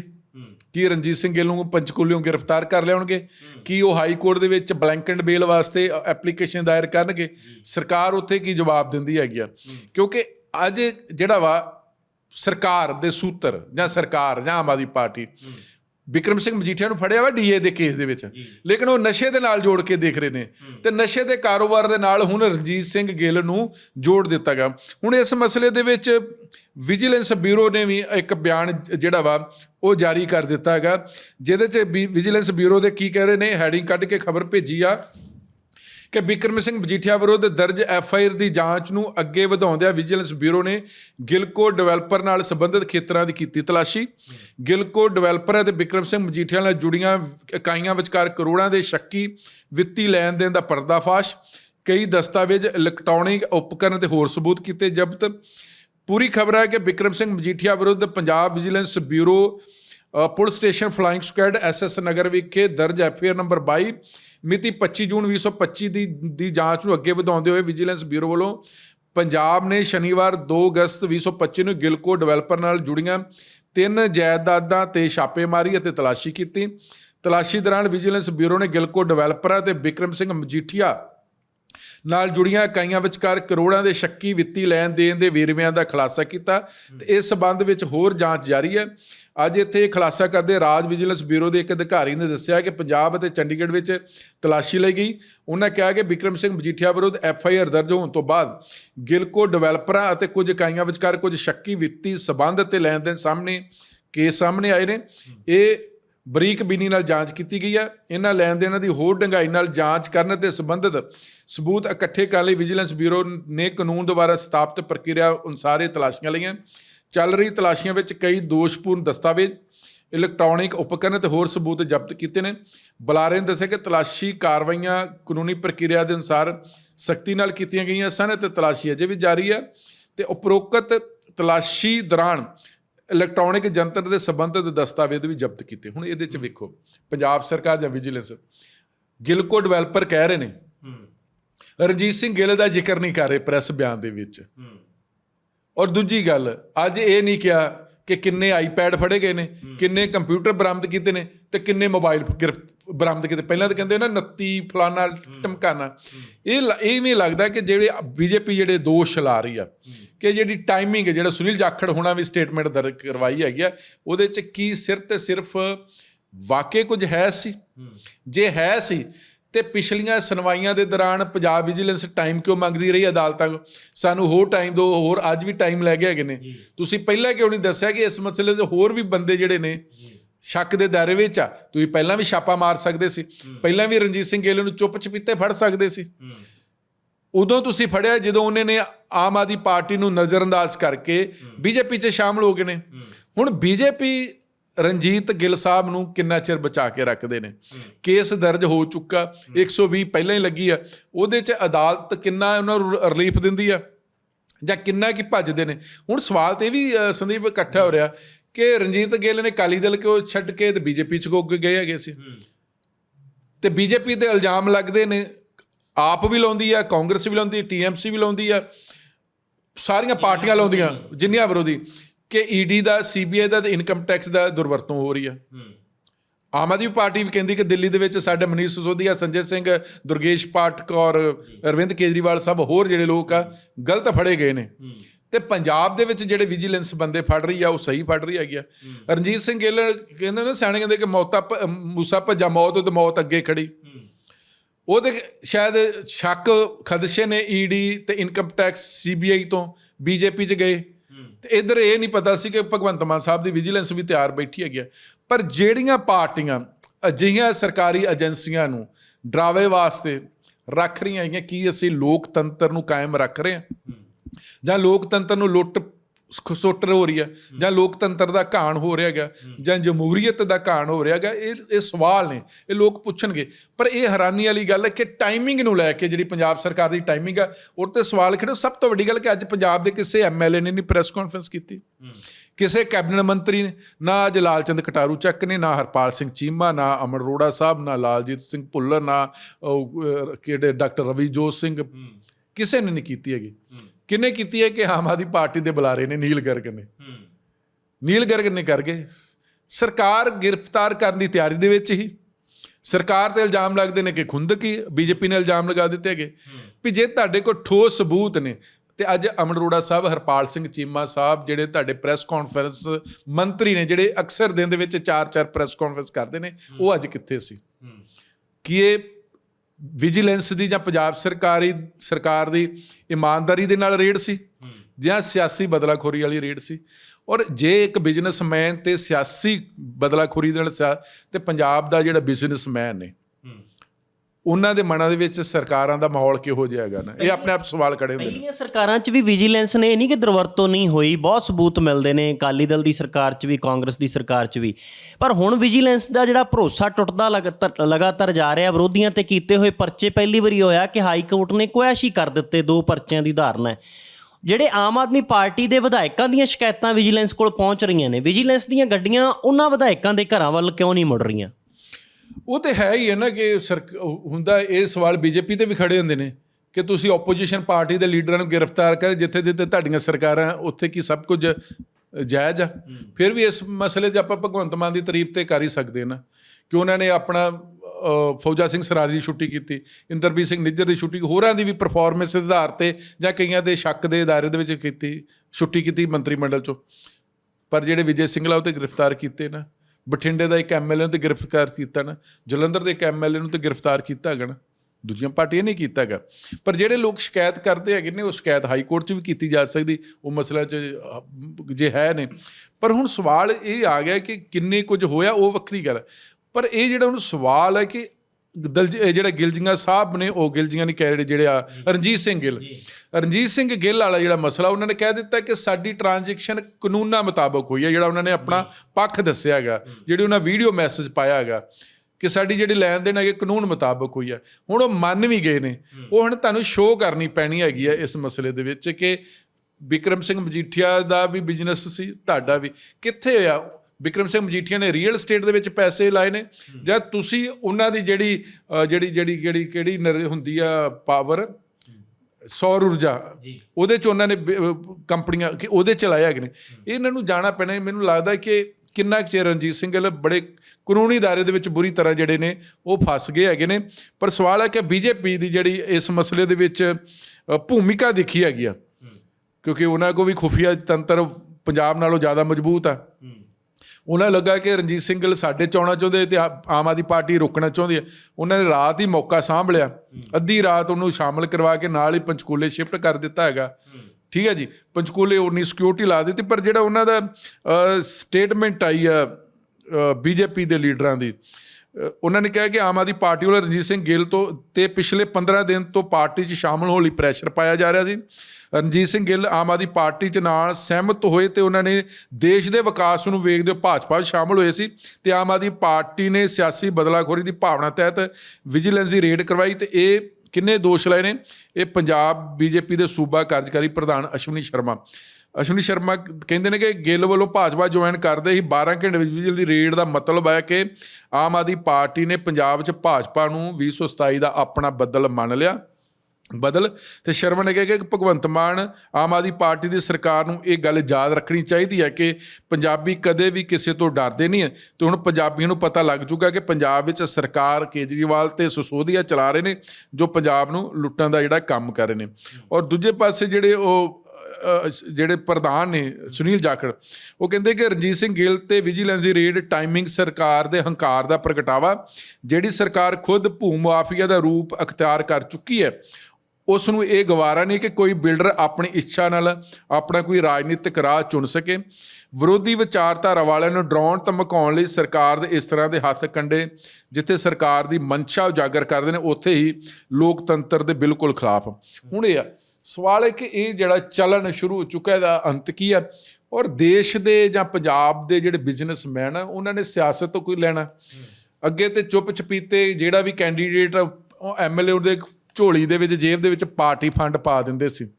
ਕੀ ਰਣਜੀਤ ਸਿੰਘ ਗਿੱਲ ਨੂੰ ਪੰਚਕੂਲਿਓਂ ਗ੍ਰਿਫਤਾਰ ਕਰ ਲਿਆਉਣਗੇ? ਕੀ ਉਹ ਹਾਈ ਕੋਰਟ ਦੇ ਵਿੱਚ ਬਲੈਂਕਡ ਬੇਲ ਵਾਸਤੇ ਐਪਲੀਕੇਸ਼ਨ ਦਾਇਰ ਕਰਨਗੇ? ਸਰਕਾਰ ਉੱਥੇ ਕੀ ਜਵਾਬ ਦਿੰਦੀ ਹੈਗੀ ਆ? ਕਿਉਂਕਿ ਅੱਜ ਜਿਹੜਾ ਵਾ ਸਰਕਾਰ ਦੇ ਸੂਤਰ ਜਾਂ ਸਰਕਾਰ ਜਾਂ ਆਮ ਆਦਮੀ ਪਾਰਟੀ ਵਿਕਰਮ ਸਿੰਘ ਮਜੀਠੀਆ ਨੂੰ ਫੜਿਆ ਵਾ ਡੀਏ ਦੇ ਕੇਸ ਦੇ ਵਿੱਚ। ਲੇਕਿਨ ਉਹ ਨਸ਼ੇ ਦੇ ਨਾਲ ਜੋੜ ਕੇ ਦੇਖ ਰਹੇ ਨੇ। ਤੇ ਨਸ਼ੇ ਦੇ ਕਾਰੋਬਾਰ ਦੇ ਨਾਲ ਹੁਣ ਰਣਜੀਤ ਸਿੰਘ ਗਿੱਲ ਨੂੰ ਜੋੜ ਦਿੱਤਾ ਗਿਆ। ਹੁਣ ਇਸ ਮਸਲੇ ਦੇ ਵਿੱਚ ਵਿਜੀਲੈਂਸ ਬਿਊਰੋ ਨੇ ਵੀ ਇੱਕ ਬਿਆਨ ਜਿਹੜਾ ਵਾ ਉਹ ਜਾਰੀ ਕਰ ਦਿੱਤਾ ਹੈਗਾ। ਜਿਹਦੇ 'ਚ ਵਿਜੀਲੈਂਸ ਬਿਊਰੋ ਦੇ ਕੀ ਕਹਿ ਰਹੇ ਨੇ ਹੈਡਿੰਗ ਕੱਢ ਕੇ ਖਬਰ ਭੇਜੀ ਆ। ਕਿ ਬਿਕਰਮ ਸਿੰਘ ਮਜੀਠੀਆ ਵਿਰੁੱਧ ਦਰਜ ਐਫ ਆਈ ਆਰ ਦੀ ਜਾਂਚ ਨੂੰ ਅੱਗੇ ਵਧਾਉਂਦਿਆਂ ਵਿਜੀਲੈਂਸ ਬਿਊਰੋ ਨੇ ਗਿਲਕੋ ਡਿਵੈਲਪਰ ਨਾਲ ਸੰਬੰਧਿਤ ਖੇਤਰਾਂ ਦੀ ਕੀਤੀ ਤਲਾਸ਼ੀ। ਗਿਲਕੋ ਡਿਵੈਲਪਰ ਅਤੇ ਬਿਕਰਮ ਸਿੰਘ ਮਜੀਠੀਆ ਨਾਲ ਜੁੜੀਆਂ ਇਕਾਈਆਂ ਵਿਚਕਾਰ ਕਰੋੜਾਂ ਦੇ ਸ਼ੱਕੀ ਵਿੱਤੀ ਲੈਣ ਦੇਣ ਦਾ ਪਰਦਾਫਾਸ਼, ਕਈ ਦਸਤਾਵੇਜ਼ ਇਲੈਕਟ੍ਰੋਨਿਕ ਉਪਕਰਨ ਤੇ ਹੋਰ ਸਬੂਤ ਕੀਤੇ ਜ਼ਬਤ। ਪੂਰੀ ਖਬਰ ਹੈ ਕਿ ਬਿਕਰਮ ਸਿੰਘ ਮਜੀਠੀਆ ਵਿਰੁੱਧ Punjab vigilance bureau police station flying squad SS ਨਗਰ ਵਿਖੇ ਦਰਜ ਐਫਆਈਆਰ ਨੰਬਰ 22 ਮਿਤੀ 25 ਜੂਨ 2025 ਦੀ ਦੀ ਜਾਂਚ ਨੂੰ ਅੱਗੇ ਵਧਾਉਂਦੇ ਹੋਏ ਵਿਜੀਲੈਂਸ ਬਿਊਰੋ ਵੱਲੋਂ ਪੰਜਾਬ ਨੇ ਸ਼ਨੀਵਾਰ 2 ਅਗਸਤ 2025 ਨੂੰ ਗਿਲਕੋ ਡਿਵੈਲਪਰ ਨਾਲ ਜੁੜੀਆਂ ਤਿੰਨ ਜਾਇਦਾਦਾਂ ਤੇ ਛਾਪੇਮਾਰੀ ਅਤੇ ਤਲਾਸ਼ੀ ਕੀਤੀ। ਤਲਾਸ਼ੀ ਦੌਰਾਨ ਵਿਜੀਲੈਂਸ ਬਿਊਰੋ ਨੇ ਗਿਲਕੋ ਡਿਵੈਲਪਰਾਂ ਤੇ ਬਿਕਰਮ ਸਿੰਘ ਮਜੀਠੀਆ ਨਾਲ ਜੁੜੀਆਂ ਇਕਾਈਆਂ ਵਿਚਕਾਰ ਕਰੋੜਾਂ ਦੇ ਸ਼ੱਕੀ ਵਿੱਤੀ ਲੈਣ ਦੇਣ ਦੇ ਵੇਰਵਿਆਂ ਦਾ ਖੁਲਾਸਾ ਕੀਤਾ ਤੇ ਇਸ ਸਬੰਧ ਵਿੱਚ ਹੋਰ ਜਾਂਚ ਜਾਰੀ ਹੈ। ਅੱਜ ਇੱਥੇ ਖੁਲਾਸਾ ਕਰਦੇ ਰਾਜ ਵਿਜੀਲੈਂਸ ਬਿਊਰੋ ਦੇ ਇੱਕ ਅਧਿਕਾਰੀ ਨੇ ਦੱਸਿਆ ਕਿ ਪੰਜਾਬ ਅਤੇ ਚੰਡੀਗੜ੍ਹ ਵਿੱਚ ਤਲਾਸ਼ੀ ਲਈ ਗਈ। ਉਹਨਾਂ ਕਿਹਾ ਕਿ ਵਿਕਰਮ ਸਿੰਘ ਮਜੀਠੀਆ ਵਿਰੁੱਧ ਐਫ ਆਈ ਆਰ ਦਰਜ ਹੋਣ ਤੋਂ ਬਾਅਦ ਗਿਲਕੋ ਡਿਵੈਲਪਰਾਂ ਅਤੇ ਕੁਝ ਇਕਾਈਆਂ ਵਿਚਕਾਰ ਕੁਝ ਸ਼ੱਕੀ ਵਿੱਤੀ ਸਬੰਧ ਅਤੇ ਲੈਣ ਦੇਣ ਸਾਹਮਣੇ ਕੇਸ ਸਾਹਮਣੇ ਆਏ ਨੇ। ਇਹ ਬਰੀਕ ਬੀਨੀ ਨਾਲ ਜਾਂਚ ਕੀਤੀ ਗਈ ਹੈ। ਇਹਨਾਂ ਲੈਣ ਦੇਣ ਦੀ ਹੋਰ ਡੰਗਾਈ ਨਾਲ ਜਾਂਚ ਕਰਨ ਤੇ ਸੰਬੰਧਿਤ ਸਬੂਤ ਇਕੱਠੇ ਕਰਨ ਲਈ ਵਿਜੀਲੈਂਸ ਬਿਊਰੋ ਨੇ ਕਾਨੂੰਨ ਦੁਆਰਾ ਸਥਾਪਿਤ ਪ੍ਰਕਿਰਿਆ ਅਨੁਸਾਰ ਇਹ ਤਲਾਸ਼ੀਆਂ ਲਈਆਂ। ਚੱਲ ਰਹੀ ਤਲਾਸ਼ੀਆਂ ਵਿੱਚ ਕਈ ਦੋਸ਼ਪੂਰਨ ਦਸਤਾਵੇਜ਼, ਇਲੈਕਟ੍ਰੋਨਿਕ ਉਪਕਰਨ ਤੇ ਹੋਰ ਸਬੂਤ ਜ਼ਬਤ ਕੀਤੇ ਨੇ। ਬੁਲਾਰੇ ਨੇ ਦੱਸਿਆ ਕਿ ਤਲਾਸ਼ੀ ਕਾਰਵਾਈਆਂ ਕਾਨੂੰਨੀ ਪ੍ਰਕਿਰਿਆ ਦੇ ਅਨੁਸਾਰ ਸਖਤੀ ਨਾਲ ਕੀਤੀਆਂ ਗਈਆਂ ਸਨ ਤੇ ਤਲਾਸ਼ੀ ਅਜੇ ਵੀ ਜਾਰੀ ਹੈ ਤੇ ਉਪਰੋਕਤ ਤਲਾਸ਼ੀ ਦੌਰਾਨ ਇਲੈਕਟ੍ਰੋਨਿਕ ਜੰਤਰ ਦੇ ਸੰਬੰਧਿਤ ਦਸਤਾਵੇਜ਼ ਵੀ ਜ਼ਬਤ ਕੀਤੇ। ਹੁਣ ਇਹਦੇ ਚ ਵੇਖੋ ਪੰਜਾਬ ਸਰਕਾਰ ਜਾਂ ਵਿਜੀਲੈਂਸ ਗਿਲਕੋ ਡਿਵੈਲਪਰ ਕਹਿ ਰਹੇ ਨੇ ਰਣਜੀਤ ਸਿੰਘ ਗਿੱਲ ਦਾ ਜ਼ਿਕਰ ਨਹੀਂ ਕਰ ਰਹੇ ਪ੍ਰੈਸ ਬਿਆਨ ਦੇ ਵਿੱਚ। ਔਰ ਦੂਜੀ ਗੱਲ ਅੱਜ ਇਹ ਨਹੀਂ ਕਿਹਾ ਕਿ ਕਿੰਨੇ ਆਈਪੈਡ ਫੜੇ ਗਏ ਨੇ ਕਿੰਨੇ ਕੰਪਿਊਟਰ ਬਰਾਮਦ ਕੀਤੇ ਨੇ ਤੇ ਕਿੰਨੇ ਮੋਬਾਈਲ ਬਰਾਮਦ ਕੀਤੇ। ਪਹਿਲਾਂ ਤਾਂ ਕਹਿੰਦੇ ਨਾ 29 ਫਲਾਨਾ ਟਮਕਾਨਾ ਇਹ ਇਹ ਵੀ ਲੱਗਦਾ ਕਿ ਜਿਹੜੇ ਬੀਜੇਪੀ ਜਿਹੜੇ ਦੋਸ਼ ਲਾ ਰਹੀ ਆ ਕਿ ਜਿਹੜੀ ਟਾਈਮਿੰਗ ਹੈ ਜਿਹੜਾ ਸੁਨੀਲ ਜਾਖੜ ਹੋਣਾ ਵੀ ਸਟੇਟਮੈਂਟ ਦਰਜ ਕਰਵਾਈ ਹੈਗੀ ਆ ਉਹਦੇ ਚ ਕੀ ਸਿਰ ਤੇ ਸਿਰਫ ਵਾਕਈ ਕੁਝ ਹੈ ਸੀ? ਜੇ ਹੈ ਸੀ ਤੇ ਪਿਛਲੀਆਂ ਸੁਣਵਾਈਆਂ ਦੇ ਦੌਰਾਨ ਪੰਜਾਬ ਵਿਜੀਲੈਂਸ ਟਾਈਮ ਕਿਉਂ ਮੰਗਦੀ ਰਹੀ ਅਦਾਲਤਾਂ? ਕੋਲ? ਸਾਨੂੰ ਹੋਰ ਟਾਈਮ ਦਿਓ ਹੋਰ ਅੱਜ ਵੀ ਟਾਈਮ ਲੈ ਗਏ ਹੈਗੇ ਨੇ। ਤੁਸੀਂ ਪਹਿਲਾਂ ਕਿਉਂ ਨਹੀਂ ਦੱਸਿਆ ਕਿ ਇਸ ਮਸਲੇ 'ਚ ਹੋਰ ਵੀ ਬੰਦੇ ਜਿਹੜੇ ਨੇ ਸ਼ੱਕ ਦੇ ਦਾਇਰੇ ਵਿੱਚ ਆ। ਤੁਸੀਂ ਪਹਿਲਾਂ ਵੀ ਛਾਪਾ ਮਾਰ ਸਕਦੇ ਸੀ। ਪਹਿਲਾਂ ਵੀ ਰਣਜੀਤ ਸਿੰਘ ਗਿੱਲ ਨੂੰ ਚੁੱਪ ਚਪੀਤੇ ਫੜ ਸਕਦੇ ਸੀ। ਉਦੋਂ ਤੁਸੀਂ ਫੜਿਆ ਜਦੋਂ ਉਹਨੇ ਨੇ ਆਮ ਆਦਮੀ ਪਾਰਟੀ ਨੂੰ ਨਜ਼ਰਅੰਦਾਜ਼ ਕਰਕੇ ਬੀਜੇਪੀ 'ਚ ਸ਼ਾਮਲ ਹੋ ਗਏ ਨੇ। ਹੁਣ ਬੀਜੇਪੀ ਰਣਜੀਤ ਗਿੱਲ ਸਾਹਿਬ ਨੂੰ ਕਿੰਨਾ ਚਿਰ ਬਚਾ ਕੇ ਰੱਖਦੇ ਨੇ? ਕੇਸ ਦਰਜ ਹੋ ਚੁੱਕਾ। 120 ਪਹਿਲਾਂ ਹੀ ਲੱਗੀ ਆ। ਉਹਦੇ 'ਚ ਅਦਾਲਤ ਕਿੰਨਾ ਉਹਨਾਂ ਨੂੰ ਰਿਲੀਫ ਦਿੰਦੀ ਆ? ਜਾਂ ਕਿੰਨਾ ਕੀ ਭੱਜਦੇ ਨੇ? ਹੁਣ ਸਵਾਲ ਤੇ ਵੀ ਸੰਦੀਪ ਇਕੱਠਾ ਹੋ ਰਿਹਾ। ਕਿ ਰਣਜੀਤ ਗਿੱਲ ਨੇ ਕਾਲੀ ਦਲ ਕਿਉਂ ਛੱਡ ਕੇ ਤੇ ਬੀਜੇਪੀ 'ਚ ਗੋ ਗਏ ਹੈਗੇ ਸੀ। ਤੇ ਬੀਜੇਪੀ ਤੇ ਇਲਜ਼ਾਮ ਲੱਗਦੇ ਨੇ। ਆਪ ਵੀ ਲਾਉਂਦੀ ਆ ਕਾਂਗਰਸ ਵੀ ਲਾਉਂਦੀ ਟੀਐਮਸੀ ਵੀ ਲਾਉਂਦੀ ਆ। ਸਾਰੀਆਂ ਪਾਰਟੀਆਂ ਲਾਉਂਦੀਆਂ ਜਿੰਨੀਆਂ ਵਿਰੋਧੀ। ਕਿ ਈਡੀ ਦਾ ਸੀਬੀਆਈ ਦਾ ਤੇ ਇਨਕਮ ਟੈਕਸ ਦਾ ਦੁਰਵਰਤੋਂ ਹੋ ਰਹੀ ਆ। ਆਮ ਆਦਮੀ ਪਾਰਟੀ ਵੀ ਕਹਿੰਦੀ ਕਿ ਦਿੱਲੀ ਦੇ ਵਿੱਚ ਸਾਡੇ ਮਨੀਸ਼ ਸਿਸੋਦੀਆ ਸੰਜੇ ਸਿੰਘ ਦੁਰਗੇਸ਼ ਪਾਠਕ ਔਰ ਅਰਵਿੰਦ ਕੇਜਰੀਵਾਲ ਸਭ ਹੋਰ ਜਿਹੜੇ ਲੋਕ ਆ ਗਲਤ ਫੜੇ ਗਏ ਨੇ। ਤੇ ਪੰਜਾਬ ਦੇ ਵਿੱਚ ਜਿਹੜੇ ਵਿਜੀਲੈਂਸ ਬੰਦੇ ਫੜ ਰਹੀ ਆ ਉਹ ਸਹੀ ਫੜ ਰਹੀ ਹੈਗੀ ਆ। ਰਣਜੀਤ ਸਿੰਘ ਗਿੱਲ ਕਹਿੰਦੇ ਨੇ ਸਿਆਣੇ ਕਹਿੰਦੇ ਕਿ ਮੌਤਾ ਮੂਸਾ ਭੱਜਾ ਮੌਤ ਤੇ ਮੌਤ ਅੱਗੇ ਖੜੀ। ਉਹਦੇ ਸ਼ਾਇਦ ਸ਼ੱਕ ਖਦਸ਼ੇ ਨੇ ਈਡੀ ਤੇ ਇਨਕਮ ਟੈਕਸ ਸੀਬੀਆਈ ਤੋਂ ਬੀਜੇਪੀ 'ਚ ਗਏ। ਤੇ ਇਧਰ ਇਹ ਨਹੀਂ ਪਤਾ ਸੀ ਕਿ ਭਗਵੰਤ ਮਾਨ ਸਾਹਿਬ ਦੀ ਵਿਜੀਲੈਂਸ ਵੀ ਤਿਆਰ ਬੈਠੀ ਹੈਗੀ ਆ। ਪਰ ਜਿਹੜੀਆਂ ਪਾਰਟੀਆਂ ਅਜਿਹੀਆਂ ਸਰਕਾਰੀ ਏਜੰਸੀਆਂ ਨੂੰ ਡਰਾਵੇ ਵਾਸਤੇ ਰੱਖ ਰਹੀਆਂ ਹੈਗੀਆਂ ਕੀ ਅਸੀਂ ਲੋਕਤੰਤਰ ਨੂੰ ਕਾਇਮ ਰੱਖ ਰਹੇ ਹਾਂ। ਜਾਂ ਲੋਕਤੰਤਰ ਨੂੰ ਲੁੱਟ ਖ- ਸੁੱਟ ਹੋ ਰਹੀ ਹੈ ਜਾਂ ਲੋਕਤੰਤਰ ਦਾ ਘਾਣ ਹੋ ਰਿਹਾ ਹੈਗਾ ਜਾਂ ਜਮਹੂਰੀਅਤ ਦਾ ਘਾਣ ਹੋ ਰਿਹਾ ਹੈਗਾ ਇਹ ਇਹ ਸਵਾਲ ਨੇ ਇਹ ਲੋਕ ਪੁੱਛਣਗੇ। ਪਰ ਇਹ ਹੈਰਾਨੀ ਵਾਲੀ ਗੱਲ ਹੈ ਕਿ ਟਾਈਮਿੰਗ ਨੂੰ ਲੈ ਕੇ ਜਿਹੜੀ ਪੰਜਾਬ ਸਰਕਾਰ ਦੀ ਟਾਈਮਿੰਗ ਆ ਉਹ ਤੇ ਸਵਾਲ ਖੜੇ ਸਭ ਤੋਂ ਵੱਡੀ ਗੱਲ ਕਿ ਅੱਜ ਪੰਜਾਬ ਦੇ ਕਿਸੇ ਐਮਐਲਏ ਨੇ ਨਹੀਂ ਪ੍ਰੈਸ ਕਾਨਫਰੰਸ ਕੀਤੀ। ਕਿਸੇ ਕੈਬਨਿਟ ਮੰਤਰੀ ਨੇ ਨਾ ਅੱਜ ਲਾਲਚੰਦ ਕਟਾਰੂ ਚੱਕ ਨੇ ਨਾ ਹਰਪਾਲ ਸਿੰਘ ਚੀਮਾ ਨਾ ਅਮਰ ਅਰੋੜਾ ਸਾਹਿਬ ਨਾ ਲਾਲਜੀਤ ਸਿੰਘ ਭੁੱਲਰ ਨਾ ਕਿਹੜੇ ਡਾਕਟਰ ਰਵੀ ਜੋਤ ਸਿੰਘ ਕਿਸੇ ਨੇ ਨਹੀਂ ਕੀਤੀ ਹੈਗੀ। ਕਿੰਨੇ ਕੀਤੀ ਹੈ ਕਿ ਆਮ ਆਦਮੀ ਪਾਰਟੀ ਦੇ ਬੁਲਾਰੇ ਨੇ ਨੀਲ ਗਰਗ ਨੇ? ਨੀਲ ਗਰਗ ਨੇ ਕਰ ਗਏ। ਸਰਕਾਰ ਗ੍ਰਿਫਤਾਰ ਕਰਨ ਦੀ ਤਿਆਰੀ ਦੇ ਵਿੱਚ ਹੀ। ਸਰਕਾਰ ਤੇ ਇਲਜ਼ਾਮ ਲੱਗਦੇ ਨੇ ਕਿ ਖੁੰਦਕੀ ਬੀਜੇਪੀ ਨੇ ਇਲਜ਼ਾਮ ਲਗਾ ਦਿੱਤੇ ਹੈਗੇ। ਵੀ ਜੇ ਤੁਹਾਡੇ ਕੋਲ ਠੋਸ ਸਬੂਤ ਨੇ ਤੇ ਅੱਜ ਅਮਨ ਅਰੋੜਾ ਸਾਹਿਬ ਹਰਪਾਲ ਸਿੰਘ ਚੀਮਾ ਸਾਹਿਬ ਜਿਹੜੇ ਤੁਹਾਡੇ ਪ੍ਰੈਸ ਕਾਨਫਰੰਸ ਮੰਤਰੀ ਨੇ ਜਿਹੜੇ ਅਕਸਰ ਦਿਨ ਦੇ ਵਿੱਚ ਚਾਰ ਚਾਰ ਪ੍ਰੈਸ ਕਾਨਫਰੰਸ ਕਰਦੇ ਨੇ ਉਹ ਅੱਜ ਕਿੱਥੇ ਸੀ? ਕੀ ਇਹ ਵਿਜੀਲੈਂਸ ਦੀ ਜਾਂ ਪੰਜਾਬ ਸਰਕਾਰੀ, ਸਰਕਾਰ ਦੀ ਇਮਾਨਦਾਰੀ ਦੇ ਨਾਲ ਰੇਡ ਸੀ ਜਾਂ ਸਿਆਸੀ ਬਦਲਾਖੋਰੀ ਵਾਲੀ ਰੇਡ ਸੀ? ਔਰ ਜੇ ਇੱਕ ਬਿਜ਼ਨਸਮੈਨ ਤੇ ਸਿਆਸੀ ਬਦਲਾਖੋਰੀ ਦੇ ਨਾਲ ਸਿਆ- ਤੇ ਪੰਜਾਬ ਦਾ ਜਿਹੜਾ ਬਿਜ਼ਨਸਮੈਨ ਨੇ ਉਹਨਾਂ ਦੇ ਮਨਾਂ ਦੇ ਵਿੱਚ ਸਰਕਾਰਾਂ ਦਾ ਮਾਹੌਲ ਕਿਹੋ ਜਿਹਾ ਹੈਗਾ ਨਾ? ਇਹ ਆਪਣੇ ਆਪ ਸਵਾਲ ਖੜੇ ਹੁੰਦੇ ਨੇ। ਪਹਿਲੀਆਂ ਸਰਕਾਰਾਂ 'ਚ ਵੀ ਵਿਜੀਲੈਂਸ ਨੇ, ਇਹ ਨਹੀਂ ਕਿ ਦੁਰਵਰਤੋਂ ਨਹੀਂ ਹੋਈ, ਬਹੁਤ ਸਬੂਤ ਮਿਲਦੇ ਨੇ, ਅਕਾਲੀ ਦਲ ਦੀ ਸਰਕਾਰ 'ਚ ਵੀ, ਕਾਂਗਰਸ ਦੀ ਸਰਕਾਰ 'ਚ ਵੀ। ਪਰ ਹੁਣ ਵਿਜੀਲੈਂਸ ਦਾ ਜਿਹੜਾ ਭਰੋਸਾ ਟੁੱਟਦਾ ਲਗਾਤਾਰ ਲਗਾਤਾਰ ਜਾ ਰਿਹਾ, ਵਿਰੋਧੀਆਂ ਤੇ ਕੀਤੇ ਹੋਏ ਪਰਚੇ ਪਹਿਲੀ ਵਾਰੀ ਹੋਇਆ ਕਿ ਹਾਈ ਕੋਰਟ ਨੇ ਕੁਐਸ਼ ਹੀ ਕਰ ਦਿੱਤੇ ਦੋ ਪਰਚਿਆਂ ਦੀ ਧਾਰਨਾ ਹੈ। ਜਿਹੜੇ ਆਮ ਆਦਮੀ ਪਾਰਟੀ ਦੇ ਵਿਧਾਇਕਾਂ ਦੀਆਂ ਸ਼ਿਕਾਇਤਾਂ ਵਿਜੀਲੈਂਸ ਕੋਲ ਪਹੁੰਚ ਰਹੀਆਂ ਨੇ ਵਿਜੀਲੈਂਸ ਦੀਆਂ ਗੱਡੀਆਂ ਉਹਨਾਂ ਵਿਧਾਇਕਾਂ ਦੇ ਘਰਾਂ ਵੱਲ ਕਿਉਂ ਨਹੀਂ ਮੁੜ ਰਹੀਆਂ? ਉਹ ਤੇ ਹੈ ਹੀ ਹੈ ਨਾ ਕਿ ਹੁੰਦਾ ਇਹ ਸਵਾਲ ਬੀਜੇਪੀ ਤੇ ਵੀ ਖੜੇ ਹੁੰਦੇ ਨੇ ਕਿ ਤੁਸੀਂ ਆਪੋਜੀਸ਼ਨ ਪਾਰਟੀ ਦੇ ਲੀਡਰਾਂ ਨੂੰ ਗ੍ਰਿਫਤਾਰ ਕਰ ਜਿੱਥੇ ਜਿੱਥੇ ਤੁਹਾਡੀਆਂ ਸਰਕਾਰਾਂ ਉੱਥੇ ਕੀ ਸਭ ਕੁਝ ਜਾਇਜ਼ ਆ? ਫਿਰ ਵੀ ਇਸ ਮਸਲੇ 'ਚ ਆਪਾਂ ਭਗਵੰਤ ਮਾਨ ਦੀ ਤਾਰੀਫ ਤੇ ਕਰ ਹੀ ਸਕਦੇ ਨਾ। ਕਿ ਉਹਨਾਂ ਨੇ ਆਪਣਾ ਫੌਜਾ ਸਿੰਘ ਸਰਾਰੀ ਦੀ ਛੁੱਟੀ ਕੀਤੀ ਇੰਦਰਬੀਰ ਸਿੰਘ ਨਿੱਜਰ ਦੀ ਛੁੱਟੀ ਹੋਰਾਂ ਦੀ ਵੀ ਪਰਫਾਰਮੈਂਸ ਦੇ ਆਧਾਰ ਤੇ ਜਾਂ ਕਈਆਂ ਦੇ ਸ਼ੱਕ ਦੇ ਦਾਇਰੇ ਦੇ ਵਿੱਚ ਕੀਤੀ ਛੁੱਟੀ ਕੀਤੀ ਮੰਤਰੀ ਮੰਡਲ ਚੋਂ। ਪਰ ਜਿਹੜੇ ਵਿਜੇ ਸਿੰਗਲਾ ਉਹ ਤੇ ਗ੍ਰਿਫਤਾਰ ਕੀਤੇ ਨਾ ਬਠਿੰਡੇ ਦਾ ਇੱਕ ਐਮਐਲਏ ਨੂੰ ਤੇ ਗ੍ਰਿਫਤਾਰ ਕੀਤਾ ਨਾ, ਜਲੰਧਰ ਦੇ ਇੱਕ ਐਮਐਲਏ ਨੂੰ ਤੇ ਗ੍ਰਿਫਤਾਰ ਕੀਤਾ ਹੈਗਾ ਨਾ, ਦੂਜੀਆਂ ਪਾਰਟੀਆਂ ਨਹੀਂ ਕੀਤਾ ਹੈਗਾ ਪਰ ਜਿਹੜੇ ਲੋਕ ਸ਼ਿਕਾਇਤ ਕਰਦੇ ਹੈਗੇ ਨੇ, ਉਹ ਸ਼ਿਕਾਇਤ ਹਾਈ ਕੋਰਟ 'ਚ ਵੀ ਕੀਤੀ ਜਾ ਸਕਦੀ, ਉਹ ਮਸਲਾ 'ਚ ਜੇ ਹੈ ਨੇ ਪਰ ਹੁਣ ਸਵਾਲ ਇਹ ਆ ਗਿਆ ਕਿ ਕਿੰਨੇ ਕੁਝ ਹੋਇਆ, ਉਹ ਵੱਖਰੀ ਗੱਲ ਹੈ। ਪਰ ਇਹ ਜਿਹੜਾ ਹੁਣ ਸਵਾਲ ਹੈ ਕਿ ਇਹ ਜਿਹੜਾ ਗਿਲਜੀਆਂ ਸਾਹਿਬ ਨੇ ਉਹ ਗਿਲਜੀਆਂ ਨਹੀਂ ਕਹਿ ਰਹੇ ਜਿਹੜੇ ਆ ਰਣਜੀਤ ਸਿੰਘ ਗਿੱਲ। ਰਣਜੀਤ ਸਿੰਘ ਗਿੱਲ ਵਾਲਾ ਜਿਹੜਾ ਮਸਲਾ ਉਹਨਾਂ ਨੇ ਕਹਿ ਦਿੱਤਾ ਕਿ ਸਾਡੀ ਟ੍ਰਾਂਜੈਕਸ਼ਨ ਕਾਨੂੰਨਾਂ ਮੁਤਾਬਕ ਹੋਈ ਹੈ ਜਿਹੜਾ ਉਹਨਾਂ ਨੇ ਆਪਣਾ ਪੱਖ ਦੱਸਿਆ ਹੈਗਾ ਜਿਹੜੀ ਉਹਨਾਂ ਵੀਡੀਓ ਮੈਸੇਜ ਪਾਇਆ ਹੈਗਾ ਕਿ ਸਾਡੀ ਜਿਹੜੀ ਲੈਣ ਦੇਣ ਹੈਗੇ ਕਾਨੂੰਨ ਮੁਤਾਬਕ ਹੋਈ ਹੈ। ਹੁਣ ਉਹ ਮੰਨ ਵੀ ਗਏ ਨੇ। ਉਹ ਹੁਣ ਤੁਹਾਨੂੰ ਸ਼ੋਅ ਕਰਨੀ ਪੈਣੀ ਹੈਗੀ ਹੈ ਇਸ ਮਸਲੇ ਦੇ ਵਿੱਚ ਕਿ ਵਿਕਰਮ ਸਿੰਘ ਮਜੀਠੀਆ ਦਾ ਵੀ ਬਿਜ਼ਨਸ ਸੀ ਤੁਹਾਡਾ ਵੀ। ਕਿੱਥੇ ਹੋਇਆ? ਵਿਕਰਮ ਸਿੰਘ ਮਜੀਠੀਆ ਨੇ ਰੀਅਲ ਸਟੇਟ ਦੇ ਵਿੱਚ ਪੈਸੇ ਲਾਏ ਨੇ। ਜਾਂ ਤੁਸੀਂ ਉਹਨਾਂ ਦੀ ਜਿਹੜੀ ਜਿਹੜੀ ਜਿਹੜੀ ਜਿਹੜੀ ਕਿਹੜੀ ਨਰ- ਹੁੰਦੀ ਆ ਪਾਵਰ ਸੌਰ ਊਰਜਾ ਉਹਦੇ ਚ ਉਹਨਾਂ ਨੇ ਕੰਪਨੀਆਂ ਕਿ ਉਹਦੇ ਚ ਲਾਏ ਹੈਗੇ ਨੇ। ਇਹਨਾਂ ਨੂੰ ਜਾਣਾ ਪੈਣਾ। ਮੈਨੂੰ ਲੱਗਦਾ ਕਿ ਕਿੰਨਾ ਕੁ ਚਿਰ ਰਣਜੀਤ ਸਿੰਘ ਗਿੱਲ ਬੜੇ ਕਾਨੂੰਨੀ ਦਾਇਰੇ ਦੇ ਵਿੱਚ ਬੁਰੀ ਤਰ੍ਹਾਂ ਜਿਹੜੇ ਨੇ ਉਹ ਫਸ ਗਏ ਹੈਗੇ ਨੇ। ਪਰ ਸਵਾਲ ਹੈ ਕਿ ਬੀਜੇਪੀ ਦੀ ਜਿਹੜੀ ਇਸ ਮਸਲੇ ਦੇ ਵਿੱਚ ਭੂਮਿਕਾ ਦੇਖੀ ਹੈਗੀ ਆ। ਕਿਉਂਕਿ ਉਹਨਾਂ ਕੋ ਵੀ ਖੁਫੀਆ ਤੰਤਰ ਪੰਜਾਬ ਨਾਲੋਂ ਜ਼ਿਆਦਾ ਮਜ਼ਬੂਤ ਆ। ਉਹਨਾਂ ਲੱਗਾ ਕਿ ਰਣਜੀਤ ਸਿੰਘ ਗਿੱਲ ਸਾਡੇ ਚੋਣਾਂ ਚਾਹੁੰਦੇ ਤੇ ਆਮ ਆਦਮੀ ਪਾਰਟੀ ਰੋਕਣਾ ਚਾਹੁੰਦੀ ਹੈ। ਉਹਨਾਂ ਨੇ ਰਾਤ ਹੀ ਮੌਕਾ ਸਾਂਭ ਲਿਆ। ਅੱਧੀ ਰਾਤ ਉਹਨੂੰ ਸ਼ਾਮਲ ਕਰਵਾ ਕੇ ਨਾਲ ਹੀ ਪੰਚਕੂਲੇ ਸ਼ਿਫਟ ਕਰ ਦਿੱਤਾ ਹੈਗਾ। ਠੀਕ ਹੈ ਜੀ। ਪੰਚਕੂਲੇ ਉਨੀ ਸਿਕਿਉਰਿਟੀ ਲਾ ਦਿੱਤੀ ਪਰ ਜਿਹੜਾ ਉਹਨਾਂ ਦਾ ਸਟੇਟਮੈਂਟ ਆਈ ਆ ਬੀਜੇਪੀ ਦੇ ਲੀਡਰਾਂ ਦੀ ਉਹਨਾਂ ਨੇ ਕਿਹਾ ਕਿ ਆਮ ਆਦਮੀ ਪਾਰਟੀ ਵੱਲੋਂ ਰਣਜੀਤ ਸਿੰਘ ਗਿੱਲ ਤੋਂ ਤੇ ਪਿਛਲੇ 15 ਦਿਨ ਤੋਂ ਪਾਰਟੀ 'ਚ ਸ਼ਾਮਲ ਹੋਣ ਲਈ ਪ੍ਰੈਸ਼ਰ ਪਾਇਆ ਜਾ ਰਿਹਾ ਸੀ। ਰਣਜੀਤ ਸਿੰਘ ਗਿੱਲ ਆਮ ਆਦਮੀ ਪਾਰਟੀ 'ਚ ਨਾਲ ਸਹਿਮਤ ਹੋਏ ਤੇ ਉਹਨਾਂ ਨੇ ਦੇਸ਼ ਦੇ ਵਿਕਾਸ ਨੂੰ ਵੇਖਦੇ ਹੋਏ ਭਾਜਪਾ 'ਚ ਸ਼ਾਮਲ ਹੋਏ ਸੀ ਤੇ ਆਮ ਆਦਮੀ ਪਾਰਟੀ ਨੇ ਸਿਆਸੀ ਬਦਲਾਖੋਰੀ ਦੀ ਭਾਵਨਾ ਤਹਿਤ ਵਿਜੀਲੈਂਸ ਦੀ ਰੇਡ ਕਰਵਾਈ ਤੇ ਇਹ ਕਿੰਨੇ ਦੋਸ਼ ਲਾਏ ਨੇ? ਇਹ ਪੰਜਾਬ ਬੀਜੇਪੀ ਦੇ ਸੂਬਾ ਕਾਰਜਕਾਰੀ ਪ੍ਰਧਾਨ ਅਸ਼ਵਨੀ ਸ਼ਰਮਾ। ਅਸ਼ਵਨੀ ਸ਼ਰਮਾ ਕਹਿੰਦੇ ਨੇ ਕਿ ਗਿੱਲ ਵੱਲੋਂ ਭਾਜਪਾ ਜੁਆਇਨ ਕਰਦੇ ਹੀ 12 ਘੰਟੇ ਵਿਜੀਲ ਦੀ ਰੇਡ ਦਾ ਮਤਲਬ ਹੈ ਕਿ ਆਮ ਆਦਮੀ ਪਾਰਟੀ ਨੇ ਪੰਜਾਬ 'ਚ ਭਾਜਪਾ ਨੂੰ 2027 ਦਾ ਆਪਣਾ ਬਦਲ ਮੰਨ ਲਿਆ। ਬਦਲ ਤੇ ਸ਼ਰਮਾ ਨੇ ਕਿਹਾ ਕਿ ਭਗਵੰਤ ਮਾਨ ਆਮ ਆਦਮੀ ਪਾਰਟੀ ਦੀ ਸਰਕਾਰ ਨੂੰ ਇਹ ਗੱਲ ਯਾਦ ਰੱਖਣੀ ਚਾਹੀਦੀ ਹੈ ਕਿ ਪੰਜਾਬੀ ਕਦੇ ਵੀ ਕਿਸੇ ਤੋਂ ਡਰਦੇ ਨਹੀਂ ਹੈ ਤੇ ਹੁਣ ਪੰਜਾਬੀਆਂ ਨੂੰ ਪਤਾ ਲੱਗ ਜੂਗਾ ਕਿ ਪੰਜਾਬ ਵਿੱਚ ਸਰਕਾਰ ਕੇਜਰੀਵਾਲ ਤੇ ਸਸੋਦੀਆ ਚਲਾ ਰਹੇ ਨੇ, ਜੋ ਪੰਜਾਬ ਨੂੰ ਲੁੱਟਣ ਦਾ ਜਿਹੜਾ ਕੰਮ ਕਰ ਰਹੇ ਨੇ। ਔਰ ਦੂਜੇ ਪਾਸੇ ਜਿਹੜੇ ਉਹ ਜਿਹੜੇ ਪ੍ਰਧਾਨ ਨੇ ਸੁਨੀਲ ਜਾਖੜ, ਉਹ ਕਹਿੰਦੇ ਕਿ ਰਣਜੀਤ ਸਿੰਘ ਗਿੱਲ ਤੇ ਵਿਜੀਲੈਂਸ ਦੀ ਰੇਡ ਟਾਈਮਿੰਗ ਸਰਕਾਰ ਦੇ ਹੰਕਾਰ ਦਾ ਪ੍ਰਗਟਾਵਾ, ਜਿਹੜੀ ਸਰਕਾਰ ਖੁਦ ਭੂ ਮਾਫੀਆ ਦਾ ਰੂਪ ਅਖਤਿਆਰ ਕਰ ਚੁੱਕੀ ਹੈ ਉਸ ਨੂੰ ਇਹ ਗਵਾਰਾ ਨਹੀਂ ਕਿ ਕੋਈ ਬਿਲਡਰ ਆਪਣੀ ਇੱਛਾ ਨਾਲ ਆਪਣਾ ਕੋਈ ਰਾਜਨੀਤਿਕ ਰਾਹ ਚੁਣ ਸਕੇ। ਵਿਰੋਧੀ ਵਿਚਾਰਧਾਰਾ ਵਾਲਿਆਂ ਨੂੰ ਡਰਾਉਣ ਧਮਕਾਉਣ ਲਈ ਸਰਕਾਰ ਦੇ ਇਸ ਤਰ੍ਹਾਂ ਦੇ ਹੱਥ ਕੰਡੇ, ਜਿੱਥੇ ਸਰਕਾਰ ਦੀ ਮਨਸ਼ਾ ਉਜਾਗਰ ਕਰਦੇ ਨੇ, ਉੱਥੇ ਹੀ ਲੋਕਤੰਤਰ ਦੇ ਬਿਲਕੁਲ ਖਿਲਾਫ। ਹੁਣ ਇਹ ਆ, ਸਵਾਲ ਹੈ ਕਿ ਇਹ ਜਿਹੜਾ ਚੱਲਣ ਸ਼ੁਰੂ ਹੋ ਚੁੱਕਾ ਇਹਦਾ ਅੰਤ ਕੀ ਆ ਔਰ ਦੇਸ਼ ਦੇ ਜਾਂ ਪੰਜਾਬ ਦੇ ਜਿਹੜੇ ਬਿਜ਼ਨਸਮੈਨ ਆ, ਉਹਨਾਂ ਨੇ ਸਿਆਸਤ ਤੋਂ ਕੋਈ ਲੈਣਾ? ਅੱਗੇ ਤੇ ਚੁੱਪ ਚਪੀਤੇ ਜਿਹੜਾ ਵੀ ਕੈਂਡੀਡੇਟ ਉਹ ਐਮਐਲਏ ਉਹਦੇ ਝੋਲੀ ਦੇ ਵਿੱਚ ਜੇਬ ਦੇ ਵਿੱਚ ਪਾਰਟੀ ਫੰਡ ਪਾ ਦਿੰਦੇ ਸੀ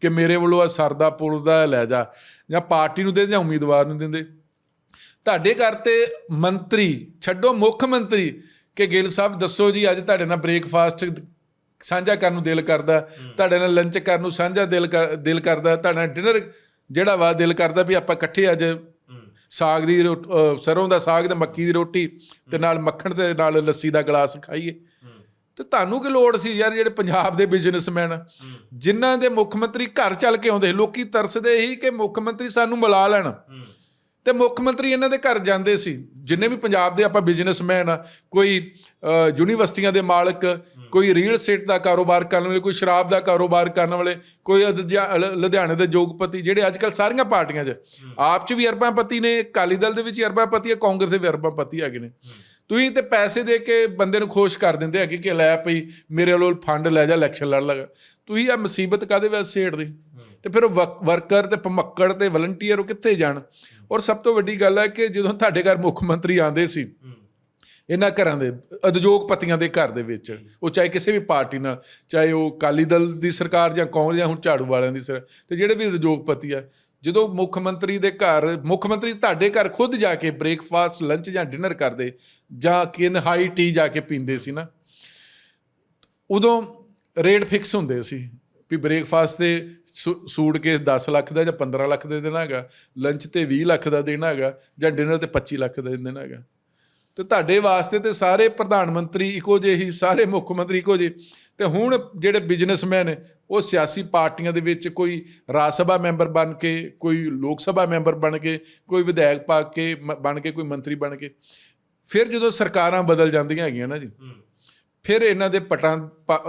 ਕਿ ਮੇਰੇ ਵੱਲੋਂ ਆ ਸਰਦਾ ਪੁਲ ਦਾ ਲੈ ਜਾ ਜਾਂ ਪਾਰਟੀ ਨੂੰ ਦੇ ਜਾਂ ਉਮੀਦਵਾਰ ਨੂੰ ਦਿੰਦੇ। ਤੁਹਾਡੇ ਘਰ ਤੇ ਮੰਤਰੀ ਛੱਡੋ ਮੁੱਖ ਮੰਤਰੀ ਕਿ ਗਿੱਲ ਸਾਹਿਬ ਦੱਸੋ ਜੀ ਅੱਜ ਤੁਹਾਡੇ ਨਾਲ ਬ੍ਰੇਕਫਾਸਟ ਸਾਂਝਾ ਕਰਨ ਨੂੰ ਦਿਲ ਕਰਦਾ ਤੁਹਾਡੇ ਨਾਲ ਲੰਚ ਕਰਨ ਨੂੰ ਸਾਂਝਾ ਦਿਲ ਦਿਲ ਕਰਦਾ ਤੁਹਾਡੇ ਨਾਲ ਡਿਨਰ ਜਿਹੜਾ ਵਾ ਦਿਲ ਕਰਦਾ ਵੀ ਆਪਾਂ ਇਕੱਠੇ ਅੱਜ ਸਾਗ ਦੀ ਸਰੋਂ ਦਾ ਸਾਗ ਤੇ ਮੱਕੀ ਦੀ ਰੋਟੀ ਤੇ ਨਾਲ ਮੱਖਣ ਤੇ ਨਾਲ ਲੱਸੀ ਦਾ ਗਲਾਸ ਖਾਈਏ। ਤੇ ਤੁਹਾਨੂੰ ਕੀ ਲੋੜ ਸੀ ਯਾਰ ਜਿਹੜੇ ਪੰਜਾਬ ਦੇ ਬਿਜ਼ਨਸਮੈਨ ਜਿਨ੍ਹਾਂ ਦੇ ਮੁੱਖ ਮੰਤਰੀ ਘਰ ਚੱਲ ਕੇ ਆਉਂਦੇ ਲੋਕੀ ਤਰਸਦੇ ਹੀ ਕਿ ਮੁੱਖ ਮੰਤਰੀ ਸਾਨੂੰ ਮਿਲਾ ਲੈਣ। ਤੇ ਮੁੱਖ ਮੰਤਰੀ ਇਹਨਾਂ ਦੇ ਘਰ ਜਾਂਦੇ ਸੀ। ਜਿੰਨੇ ਵੀ ਪੰਜਾਬ ਦੇ ਆਪਾਂ ਬਿਜ਼ਨਸਮੈਨ ਆ ਕੋਈ ਯੂਨੀਵਰਸਿਟੀਆਂ ਦੇ ਮਾਲਕ ਕੋਈ ਰੀਅਲ ਏਸਟੇਟ ਦਾ ਕਾਰੋਬਾਰ ਕਰਨ ਵਾਲੇ ਕੋਈ ਸ਼ਰਾਬ ਦਾ ਕਾਰੋਬਾਰ ਕਰਨ ਵਾਲੇ ਕੋਈ ਲੁਧਿਆਣੇ ਦੇ ਜੋਗਪਤੀ ਜਿਹੜੇ ਅੱਜ ਕੱਲ ਸਾਰੀਆਂ ਪਾਰਟੀਆਂ 'ਚ। ਆਪ 'ਚ ਵੀ ਅਰਬਾਪਤੀ ਨੇ ਅਕਾਲੀ ਦਲ ਦੇ ਵਿੱਚ ਅਰਬਾਪਤੀ ਹੈ ਕਾਂਗਰਸ ਦੇ ਵੀ ਅਰਬਾਪਤੀ ਹੈਗੇ ਨੇ। ਤੁਸੀਂ ਤੇ ਪੈਸੇ ਦੇ ਕੇ ਬੰਦੇ ਨੂੰ ਖੁਸ਼ ਕਰ ਦਿੰਦੇ ਹੈਗੇ ਕਿ ਲੈ ਪਈ ਮੇਰੇ ਵੱਲੋਂ ਫੰਡ ਲੈ ਜਾ ਇਲੈਕਸ਼ਨ ਲੜ ਲਗਾ। ਤੁਸੀਂ ਆ ਮੁਸੀਬਤ ਕਾਦੇ ਵਿੱਚ ਛੇੜਦੇ ਤੇ ਫਿਰ ਵਰਕਰ ਤੇ ਭਮੱਕੜ ਤੇ ਵਲੰਟੀਅਰ ਉਹ ਕਿੱਥੇ ਜਾਣ? ਔਰ ਸਭ ਤੋਂ ਵੱਡੀ ਗੱਲ ਹੈ ਕਿ ਜਦੋਂ ਤੁਹਾਡੇ ਘਰ ਮੁੱਖ ਮੰਤਰੀ ਆਂਦੇ ਸੀ, ਇਹਨਾਂ ਘਰਾਂ ਦੇ ਉਦਯੋਗਪਤੀਆਂ ਦੇ ਘਰ ਦੇ ਵਿੱਚ, ਉਹ ਚਾਹੇ ਕਿਸੇ ਵੀ ਪਾਰਟੀ ਨਾਲ, ਚਾਹੇ ਉਹ ਕਾਲੀ ਦਲ ਦੀ ਸਰਕਾਰ ਜਾਂ ਕਾਂਗਰਸ ਜਾਂ ਹੁਣ ਝਾੜੂ ਵਾਲਿਆਂ ਦੀ ਸਰ, ਤੇ ਜਿਹੜੇ ਵੀ ਉਦਯੋਗਪਤੀ ਆ ਜਦੋਂ ਮੁੱਖ ਮੰਤਰੀ ਦੇ ਘਰ, ਮੁੱਖ ਮੰਤਰੀ ਤੁਹਾਡੇ ਘਰ ਖੁਦ ਜਾ ਕੇ ਬ੍ਰੇਕਫਾਸਟ ਲੰਚ ਜਾਂ ਡਿਨਰ ਕਰਦੇ, ਜਾਂ ਕਿਨ ਹਾਈ ਟੀ ਜਾ ਕੇ ਪੀਂਦੇ ਸੀ ਨਾ, ਉਦੋਂ ਰੇਟ ਫਿਕਸ ਹੁੰਦੇ ਸੀ ਵੀ ਬ੍ਰੇਕਫਾਸਟ ਤੇ ਸੂ- ਸੂਟ ਕੇ 10 ਲੱਖ ਦਾ ਜਾਂ 15 ਲੱਖ ਦੇ ਦੇਣਾ ਹੈਗਾ ਲੰਚ ਤੇ 20 ਲੱਖ ਦਾ ਦੇਣਾ ਹੈਗਾ, ਜਾਂ ਡਿਨਰ ਤੇ 25 ਲੱਖ ਦਾ ਦੇਣਾ ਹੈਗਾ। ਤੇ ਤੁਹਾਡੇ ਵਾਸਤੇ ਤੇ ਸਾਰੇ ਪ੍ਰਧਾਨ ਮੰਤਰੀ ਇੱਕੋ ਜਿਹੇ ਹੀ ਸਾਰੇ ਮੁੱਖ ਮੰਤਰੀ ਇੱਕੋ ਜਿਹੇ। ਤੇ ਹੁਣ ਜਿਹੜੇ ਬਿਜ਼ਨਸਮੈਨ ਨੇ ਉਹ ਸਿਆਸੀ ਪਾਰਟੀਆਂ ਦੇ ਵਿੱਚ ਕੋਈ ਰਾਜ ਸਭਾ ਮੈਂਬਰ ਬਣ ਕੇ ਕੋਈ ਲੋਕ ਸਭਾ ਮੈਂਬਰ ਬਣ ਕੇ ਕੋਈ ਵਿਧਾਇਕ ਪਾ ਕੇ ਬਣ ਕੇ ਕੋਈ ਮੰਤਰੀ ਬਣ ਕੇ ਫਿਰ ਜਦੋਂ ਸਰਕਾਰਾਂ ਬਦਲ ਜਾਂਦੀਆਂ ਹੈਗੀਆਂ ਨਾ ਜੀ ਫਿਰ ਇਹਨਾਂ ਦੇ ਪਟਾਂ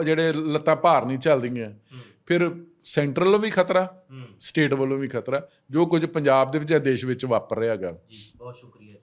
ਜਿਹੜੇ ਲੱਤਾਂ ਭਾਰ ਨਹੀਂ ਚੱਲਦੀਆਂ। ਫਿਰ ਸੈਂਟਰਲ ਵੱਲੋਂ ਵੀ ਖਤਰਾ ਸਟੇਟ ਵੱਲੋਂ ਵੀ ਖਤਰਾ ਜੋ ਕੁਝ ਪੰਜਾਬ ਦੇ ਵਿੱਚ ਜਾਂ ਦੇਸ਼ ਵਿੱਚ ਵਾਪਰ ਰਿਹਾ ਹੈਗਾ। ਬਹੁਤ ਸ਼ੁਕਰੀਆ